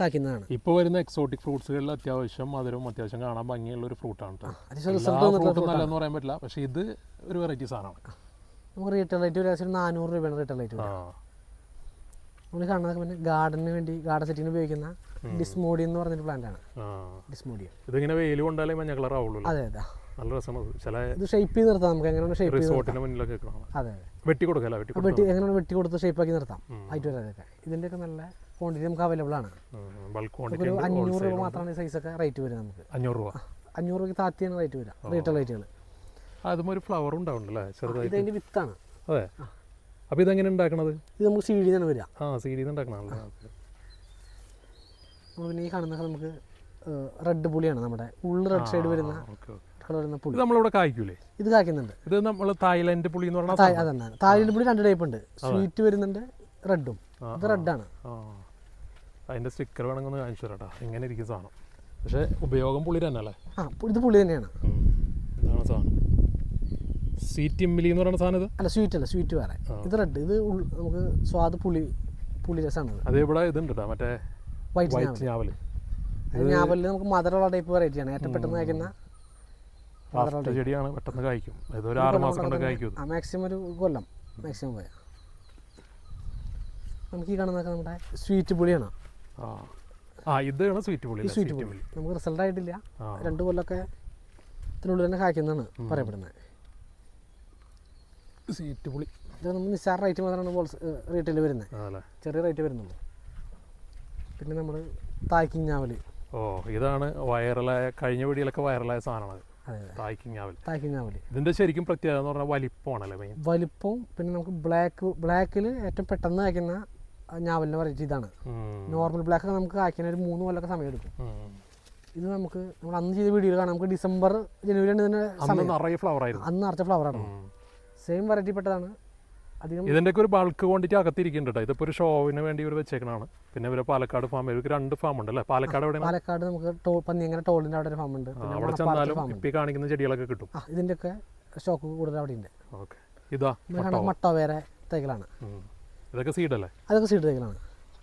A: കായ്ക്കുന്നതാണ്.
B: ഇപ്പോൾ വരുന്ന എക്സോട്ടിക് ഫ്രൂട്ട്സുകളിൽ അത്യാവശ്യം മധുരവും അത്യാവശ്യം കാണാൻ ഭംഗിയുള്ള ഒരു ഫ്രൂട്ടാണ് കേട്ടോ പറയാൻ പറ്റില്ല. പക്ഷേ ഇത് ഒരു വെറൈറ്റി സാധനമാണ്.
A: നമുക്ക് റിട്ടേൺ റേറ്റ് ഒരു ഏകദേശം നാനൂറ് രൂപയാണ് റിട്ടേൺ റേറ്റ് നമ്മൾ കാണുന്നത് പിന്നെ ഗാർഡന് വേണ്ടി ഗാർഡൻ സെറ്റിങ്ങിന് ഉപയോഗിക്കുന്ന ഡിസ്മോഡി എന്ന് പറഞ്ഞൊരു പ്ലാന്റ് ആണ്. ഡിസ്മോഡിയ
B: ഇതിങ്ങനെ വെയിൽ കൊണ്ടാലേ മഞ്ഞ കളർ ആവുള്ളൂ
A: അതെ അതെ.
B: നല്ല രസമാണ്. ചില
A: ഇത് ഷേപ്പ് ചെയ്ത് നിർത്താം നമുക്ക്. എങ്ങനെയാണ് ഷേപ്പ്
B: റിസോർട്ടിന് മുന്നിലൊക്കെ
A: അതെ അതെ.
B: വെട്ടി കൊടുക്കല വെട്ടി
A: വെട്ടി എങ്ങനെയാണ് വെട്ടി കൊടുത്ത് ഷേപ്പ് ആക്കി നിർത്താം. ഹൈറ്റ് വരാതൊക്കെ. ഇതിന്റെയൊക്കെ നല്ല ക്വാണ്ടിറ്റി നമുക്ക് അവൈലബിൾ ആണ്.
B: ബൾക്ക് ക്വാണ്ടിറ്റി
A: അഞ്ഞൂറ് രൂപ മാത്രമാണ് സൈസ് ഒക്കെ റേറ്റ് വരുന്നത് നമുക്ക്.
B: അഞ്ഞൂറ് രൂപ.
A: അഞ്ഞൂറ് രൂപയ്ക്ക് താത്തിയാണ് റേറ്റ് വരിക. റീറ്റെയിൽ റേറ്റുകൾ
B: അതും ഒരു ഫ്ലവർ ഉണ്ടാവുന്നുണ്ടല്ലേ? ചെറുതായിട്ട്.
A: ഇത് അതിന്റെ വിത്താണ്.
B: അതെ. അപ്പോൾ ഇതെങ്ങനെ ഉണ്ടാക്കണത്?
A: ഇത് നമുക്ക് സീഡിൽ നിന്നാണ് വരിക.
B: ആ സീരീസ് ഉണ്ടാക്കണല്ലേ
A: നമ്മൾ പിന്നെ ഈ കാണുന്നതൊക്കെ നമുക്ക് റെഡ് പുളിയാണ് നമ്മുടെ. ഉള്ളിൽ റെഡ് സൈഡ് വരുന്ന കളർ വരുന്ന പുളി.
B: നമ്മളിവിടെ കായ്ക്കൂലേ?
A: ഇത് കായ്ക്കുന്നുണ്ട്.
B: ഇത് നമ്മൾ തായ്ലൻഡ് പുളി എന്ന് പറഞ്ഞാൽ
A: അതന്നെ തായ്ലൻഡ് പുളി രണ്ട് ടൈപ്പ് ഉണ്ട്. സ്വീറ്റ് വരുന്നുണ്ട് റെഡും ഇത് റെഡാണ്
B: അതിന്റെ സ്റ്റിക്കർ വേണമെങ്കിൽ ഒന്ന് കാണിച്ചു തരാട്ടാ. ഇങ്ങനെ ഇരിക്കും സാധനം. പക്ഷേ ഉപയോഗം പുളി തന്നെ അല്ലേ
A: ആ ഇത് പുളി തന്നെയാണ്.
B: ഇതാണ് സാധനം. സീറ്റിമ്മിലി എന്ന് പറയുന്ന സാധനം ഇത്?
A: അല്ല സ്വീറ്റ് അല്ല സ്വീറ്റ് വേറെ. ഇത് റെഡ് ഇത് നമുക്ക് സ്വാദ് പുളി പുളി രസമാണ്
B: അത് ഇവിടെ ഇതുണ്ട് മറ്റേ
A: വൈറ്റ്
B: ഞാവൽ
A: ഞാവലിൽ നമുക്ക് മധുരമുള്ള ടൈപ്പ് വെറൈറ്റി ആണ്. ഏറ്റവും പെട്ടെന്ന്
B: കഴിക്കുന്ന ചെടിയാണ് പെട്ടെന്ന് കായ്ക്കും ഇത് ഒരു ആറ് മാസം കൊണ്ട് കായ്ക്കും
A: ആ മാക്സിമം ഒരു കൊല്ലം മാക്സിമം പോയാൽ നമുക്ക് ഈ കാണുന്നതൊക്കെ നമ്മുടെ സ്വീറ്റ് പുളിയാണ്.
B: ആ. ആ ഇതാണ് സ്വീറ്റ് പുളി
A: സ്വീറ്റ് പുളി. നമുക്ക് റിസൾട്ട് ആയിട്ടില്ല. രണ്ട് കൊല്ലമൊക്കെ ഇതിനുള്ളിൽ തന്നെ കായ്ക്കുന്നതാണ് പറയപ്പെടുന്നത്.
B: സ്വീറ്റ് പുളി.
A: ഇത് നമ്മൾ നിസ്സാര റേറ്റ് മാത്രമാണ് ബോൾസ് റീറ്റെയിൽ വരുന്നത്. ചെറിയ റേറ്റ് വരുന്നുള്ളൂ. പിന്നെ നമ്മൾ തായ്ക്കിഞ്ഞാവൽ.
B: ഓ ഇതാണ് വൈറലായ കഴിഞ്ഞ വീടിയിലൊക്കെ വൈറലായ സാധനമാണ് തായ്ക്കിങ് ശരിക്കും പ്രത്യേകത എന്ന് പറഞ്ഞാൽ വലിപ്പമാണല്ലേ മെയിൻ
A: വലിപ്പവും പിന്നെ നമുക്ക് ബ്ലാക്ക് ബ്ലാക്കിൽ ഏറ്റവും പെട്ടെന്ന് കായ്ക്കുന്ന ഞാവലിന്റെ വെറൈറ്റി ഇതാണ്. നോർമൽ ബ്ലാക്ക് ഒക്കെ നമുക്ക് കായ്ക്കാൻ ഒരു മൂന്ന് കൊല്ലൊക്കെ സമയം എടുക്കും. ഇത് നമുക്ക് നമ്മൾ അന്ന് ചെയ്ത വീഡിയോയിൽ കാണാം. നമുക്ക് ഡിസംബർ ജനുവരി ആണ് ഇതിന്റെ
B: അന്ന്
A: സമയം.
B: നിറയെ ഫ്ലവർ ആയിരുന്നു.
A: അന്ന് നിറച്ച ഫ്ലവർ
B: ഉം.
A: സെയിം വെറൈറ്റി പെട്ടതാണ്. അധികം
B: ഇതിന്റെയൊക്കെ ഒരു ബൾക്ക് ക്വാണ്ടിറ്റി അകത്തിരിക്കുന്നുണ്ട് കേട്ടോ ഇതിപ്പോൾ ഒരു ഷോവിന് വേണ്ടി ഇവർ വെച്ചേക്കണാണ് പിന്നെ ഇവർ പാലക്കാട് ഫാം ഇവർക്ക് രണ്ട് ഫാം ഉണ്ട് അല്ലേ പാലക്കാട് എവിടെ
A: പാലക്കാട് നമുക്ക് പന്നി പന്നിയങ്ങനെ ടോളിന്റെ അവിടെ ഒരു ഫാം ഉണ്ട്.
B: അവിടെ ചെന്നാലും. ഇപ്പം കാണിക്കുന്ന ചെടികളൊക്കെ കിട്ടും.
A: ആ ഇതിന്റെയൊക്കെ സ്റ്റോക്ക് കൂടുതൽ അവിടെ ഉണ്ട്
B: ഓക്കെ. ഇതാ
A: മട്ട വേറെ തൈകളാണ്.
B: ഇതൊക്കെ സീഡ് അല്ലേ?
A: അതൊക്കെ സീഡ് തൈകളാണ്.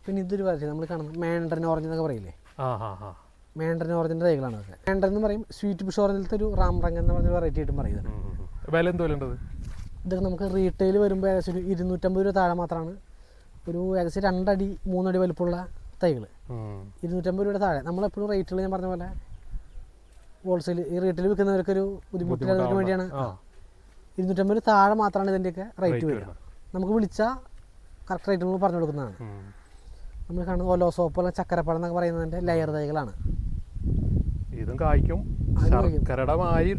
A: പിന്നെ ഇതൊരു വെറൈറ്റി നമ്മൾ കാണുന്നത് മാൻഡറിൻ ഓറഞ്ച് എന്നൊക്കെ പറയില്ലേ?
B: ആ ഹാ ഹാ.
A: മാൻഡറിൻ ഓറഞ്ചിന്റെ തൈകളാണ് അതൊക്കെ. മാൻഡറിൻ എന്ന് പറയും സ്വീറ്റ് ബുഷ് ഓറഞ്ചിലത്തെ ഒരു റാം റങ് എന്ന് പറഞ്ഞ വെറൈറ്റി ആയിട്ടും പറയുന്നത്
B: വില എന്തോലുണ്ടത്?
A: ഇതൊക്കെ നമുക്ക് റീറ്റെയിൽ വരുമ്പോൾ ഏകദേശം ഒരു ഇരുന്നൂറ്റമ്പത് രൂപ താഴെ മാത്രമാണ് ഒരു ഏകദേശം രണ്ടടി മൂന്നടി വലുപ്പമുള്ള തൈകൾ ഇരുന്നൂറ്റമ്പത് രൂപയുടെ താഴെ. നമ്മളെപ്പോഴും റേറ്റുകൾ ഞാൻ പറഞ്ഞ പോലെ ഹോൾസെയിൽ ഈ റീറ്റെയിൽ വിൽക്കുന്നവർക്കൊരു ബുദ്ധിമുട്ടില്ലാത്തവർക്ക് വേണ്ടിയാണ്. ഇരുന്നൂറ്റമ്പത് രൂപ താഴെ മാത്രമാണ് ഇതിന്റെയൊക്കെ റേറ്റ് വരിക. നമുക്ക് വിളിച്ചാൽ കറക്റ്റ് റേറ്റ് നമ്മൾ പറഞ്ഞു കൊടുക്കുന്നതാണ്. നമ്മൾ കാണുന്നത് ഓലോ സോപ്പ് അല്ലെങ്കിൽ ചക്കരപ്പഴം എന്നൊക്കെ പറയുന്നതിന്റെ ലെയർ തൈകളാണ്.
B: ഇതും കായ്ക്കും. ശർക്കരയുടെ മാതിരി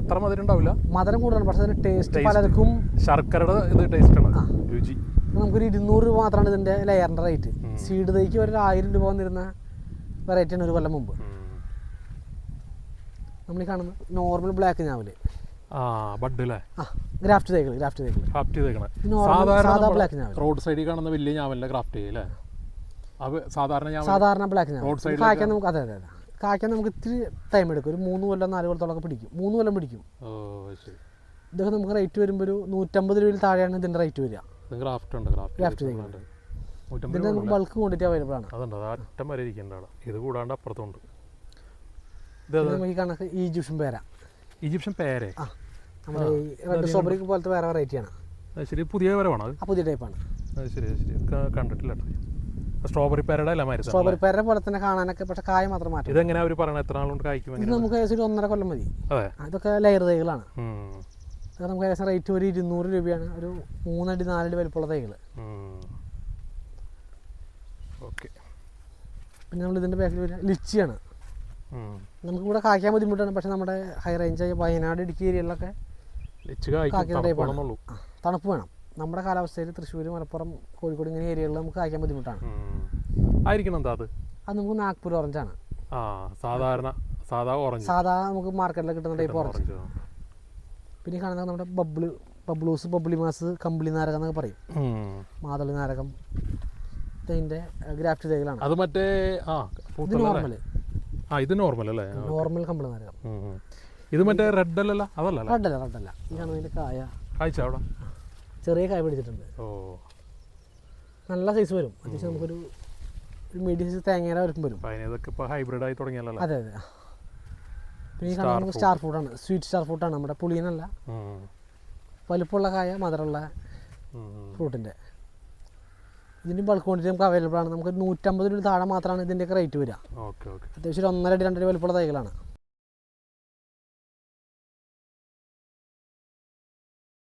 B: അത്ര മധുരം ഉണ്ടാവില്ല.
A: മധുരം കൂടുതലാണ് പക്ഷേ അതിന് ടേസ്റ്റ് പലർക്കും
B: ശർക്കരയുടെ ഇത് ടേസ്റ്റ് ആണ്. രുചി.
A: നമുക്കൊരു ഇരുന്നൂറ് രൂപ മാത്രമാണ് ഇതിന്റെ ലെയറിന്റെ റേറ്റ് സീഡ് തൈക്ക് ഒരു ആയിരം രൂപ വന്നിരുന്ന വെറൈറ്റിയാണ് ഒരു കൊല്ലം മുമ്പ്. നമ്മൾ ഈ കാണുന്ന നോർമൽ ബ്ലാക്ക് ഞാവൽ. ഗ്രാഫ്റ്റ് തൈകൾ ഗ്രാഫ്റ്റ് തൈകൾ ഗ്രാഫ്റ്റ് സാധാരണ ബ്ലാക്ക് ഞാവൽ.
B: റോഡ് സൈഡിൽ കാണുന്ന വലിയ ഞാവലിന്റെ ഗ്രാഫ്റ്റ് ചെയ്യല്ലേ സാധാരണ
A: സാധാരണ ബ്ലാക്ക് ഞാവൽ
B: side
A: സൈഡിൽ നമുക്ക് അതെ അതെ അതെ. കായ്ക്കാൻ നമുക്ക് ഇത്തിരി ടൈം എടുക്കും. ഒരു മൂന്ന് കൊല്ലം നാല് കൊല്ലത്തോളൊക്കെ പിടിക്കും. മൂന്ന് കൊല്ലം പിടിക്കും. ഇതൊക്കെ നമുക്ക് റേറ്റ് വരുമ്പോൾ ഒരു നൂറ്റമ്പത് രൂപയിൽ താഴെയാണ് ഇതിന്റെ റേറ്റ് വരിക. ഇതിന്റെ നമുക്ക് ബൾക്ക് ക്വാണ്ടിറ്റി അവൈലബിൾ ആണ്
B: അറ്റം വരെ ഇത് കൂടാണ്ട് അപ്പുറത്തുണ്ട്.
A: നമുക്ക് ഈ കണക്ക് ഈജിപ്ഷ്യൻ പേരാ.
B: ഈജിപ്ഷ്യൻ പേരെ?
A: ആ നമ്മുടെ റെഡ് പോലത്തെ വേറെ വെറൈറ്റിയാണ്
B: ശരി. പുതിയ വരവാണ്
A: പുതിയ ടൈപ്പാണ്
B: ശരി ശരി. കണ്ടിട്ടില്ല സ്ട്രോബെറി പേരയുടെ അല്ല മരുന്ന്
A: സ്ട്രോബെറി പേരയുടെ പോലെ തന്നെ കാണാനൊക്കെ പക്ഷെ കായ മാത്രം മാറ്റി.
B: ഇതെങ്ങനെയാ അവർ പറയണത് എത്ര നാളുകൊണ്ട് കായ്ക്കും
A: ഇത് നമുക്ക് ഏകദേശം ഒരു ഒന്നര കൊല്ലം മതി. അതൊക്കെ ലെയർ തൈകളാണ്. അതൊക്കെ നമുക്ക് ഏകദേശം റേറ്റ് ഒരു ഇരുന്നൂറ് രൂപയാണ്. ഒരു മൂന്നടി നാലടി വലിപ്പമുള്ള തൈകൾ.
B: ഓക്കെ.
A: പിന്നെ നമ്മൾ ഇതിന്റെ ബാക്കിൽ വരുന്ന ലിച്ചിയാണ്. നമുക്ക് ഇവിടെ കായ്ക്കാൻ ബുദ്ധിമുട്ടാണ്. പക്ഷെ നമ്മുടെ ഹൈ റേഞ്ച് വയനാട് ഇടുക്കി ആ, തണുപ്പ് വേണം. നമ്മുടെ കാലാവസ്ഥയിൽ തൃശ്ശൂർ മലപ്പുറം കോഴിക്കോട് ഇങ്ങനെ ഏരിയകളിൽ നമുക്ക് കായ്ക്കാൻ ബുദ്ധിമുട്ടാണ്.
B: ആയിരിക്കണം എന്താ അത്?
A: അത് നമുക്ക് നാഗ്പൂർ ഓറഞ്ചാണ്
B: ആ സാധാരണ സാധാ ഓറഞ്ച്
A: സാധാ നമുക്ക് മാർക്കറ്റിൽ കിട്ടുന്ന ടൈപ്പ് ഓറഞ്ച് പിന്നെ കാണുന്ന കാണുന്നത് നമ്മുടെ ബബ്ള് ബബ്ലൂസ് ബബ്ലി മാസ് കമ്പിളി നാരകം എന്നൊക്കെ പറയും. മാതളി നാരകം. ഇതിന്റെ ഗ്രാഫ്റ്റ് തൈകളാണ്.
B: അത് മറ്റേ ആ
A: ഇത് നോർമൽ
B: ആ ഇത് നോർമൽ അല്ലേ?
A: നോർമൽ കമ്പിളി നാരകം.
B: ഇത് മറ്റേ റെഡ് അല്ലല്ലോ? അതല്ല റെഡ് അല്ല
A: റെഡ് അല്ല. ഈ കാണുന്നതിന്റെ കായ.
B: കായ്ച്ച അവിടെ?
A: ചെറിയ കായ പിടിച്ചിട്ടുണ്ട്.
B: ഓ.
A: നല്ല സൈസ് വരും. അത്യാവശ്യം നമുക്കൊരു ഒരു മീഡിയം സൈസ് തേങ്ങയുടെ വരും.
B: ഇപ്പോൾ ഹൈബ്രിഡ് ആയി തുടങ്ങിയല്ലോ
A: അതെ അതെ. പിന്നെ കാണുന്നത് സ്റ്റാർ ഫ്രൂട്ടാണ് സ്വീറ്റ് സ്റ്റാർ ഫ്രൂട്ടാണ് നമ്മുടെ പുളിയനല്ല
B: ഉം.
A: വലുപ്പമുള്ള കായ മധുരമുള്ള. ഫ്രൂട്ടിന്റെ ഇതിന്റെ ബൾക്ക് ക്വാണ്ടിറ്റി നമുക്ക് അവൈലബിൾ ആണ്. നമുക്ക് നൂറ്റമ്പത് രൂപ താഴെ മാത്രമാണ് ഇതിന്റെയൊക്കെ റേറ്റ് വരിക.
B: Okay okay.
A: അത്യാവശ്യം ഒരു ഒന്നര അടി രണ്ടര വലുപ്പമുള്ള തൈകളാണ്.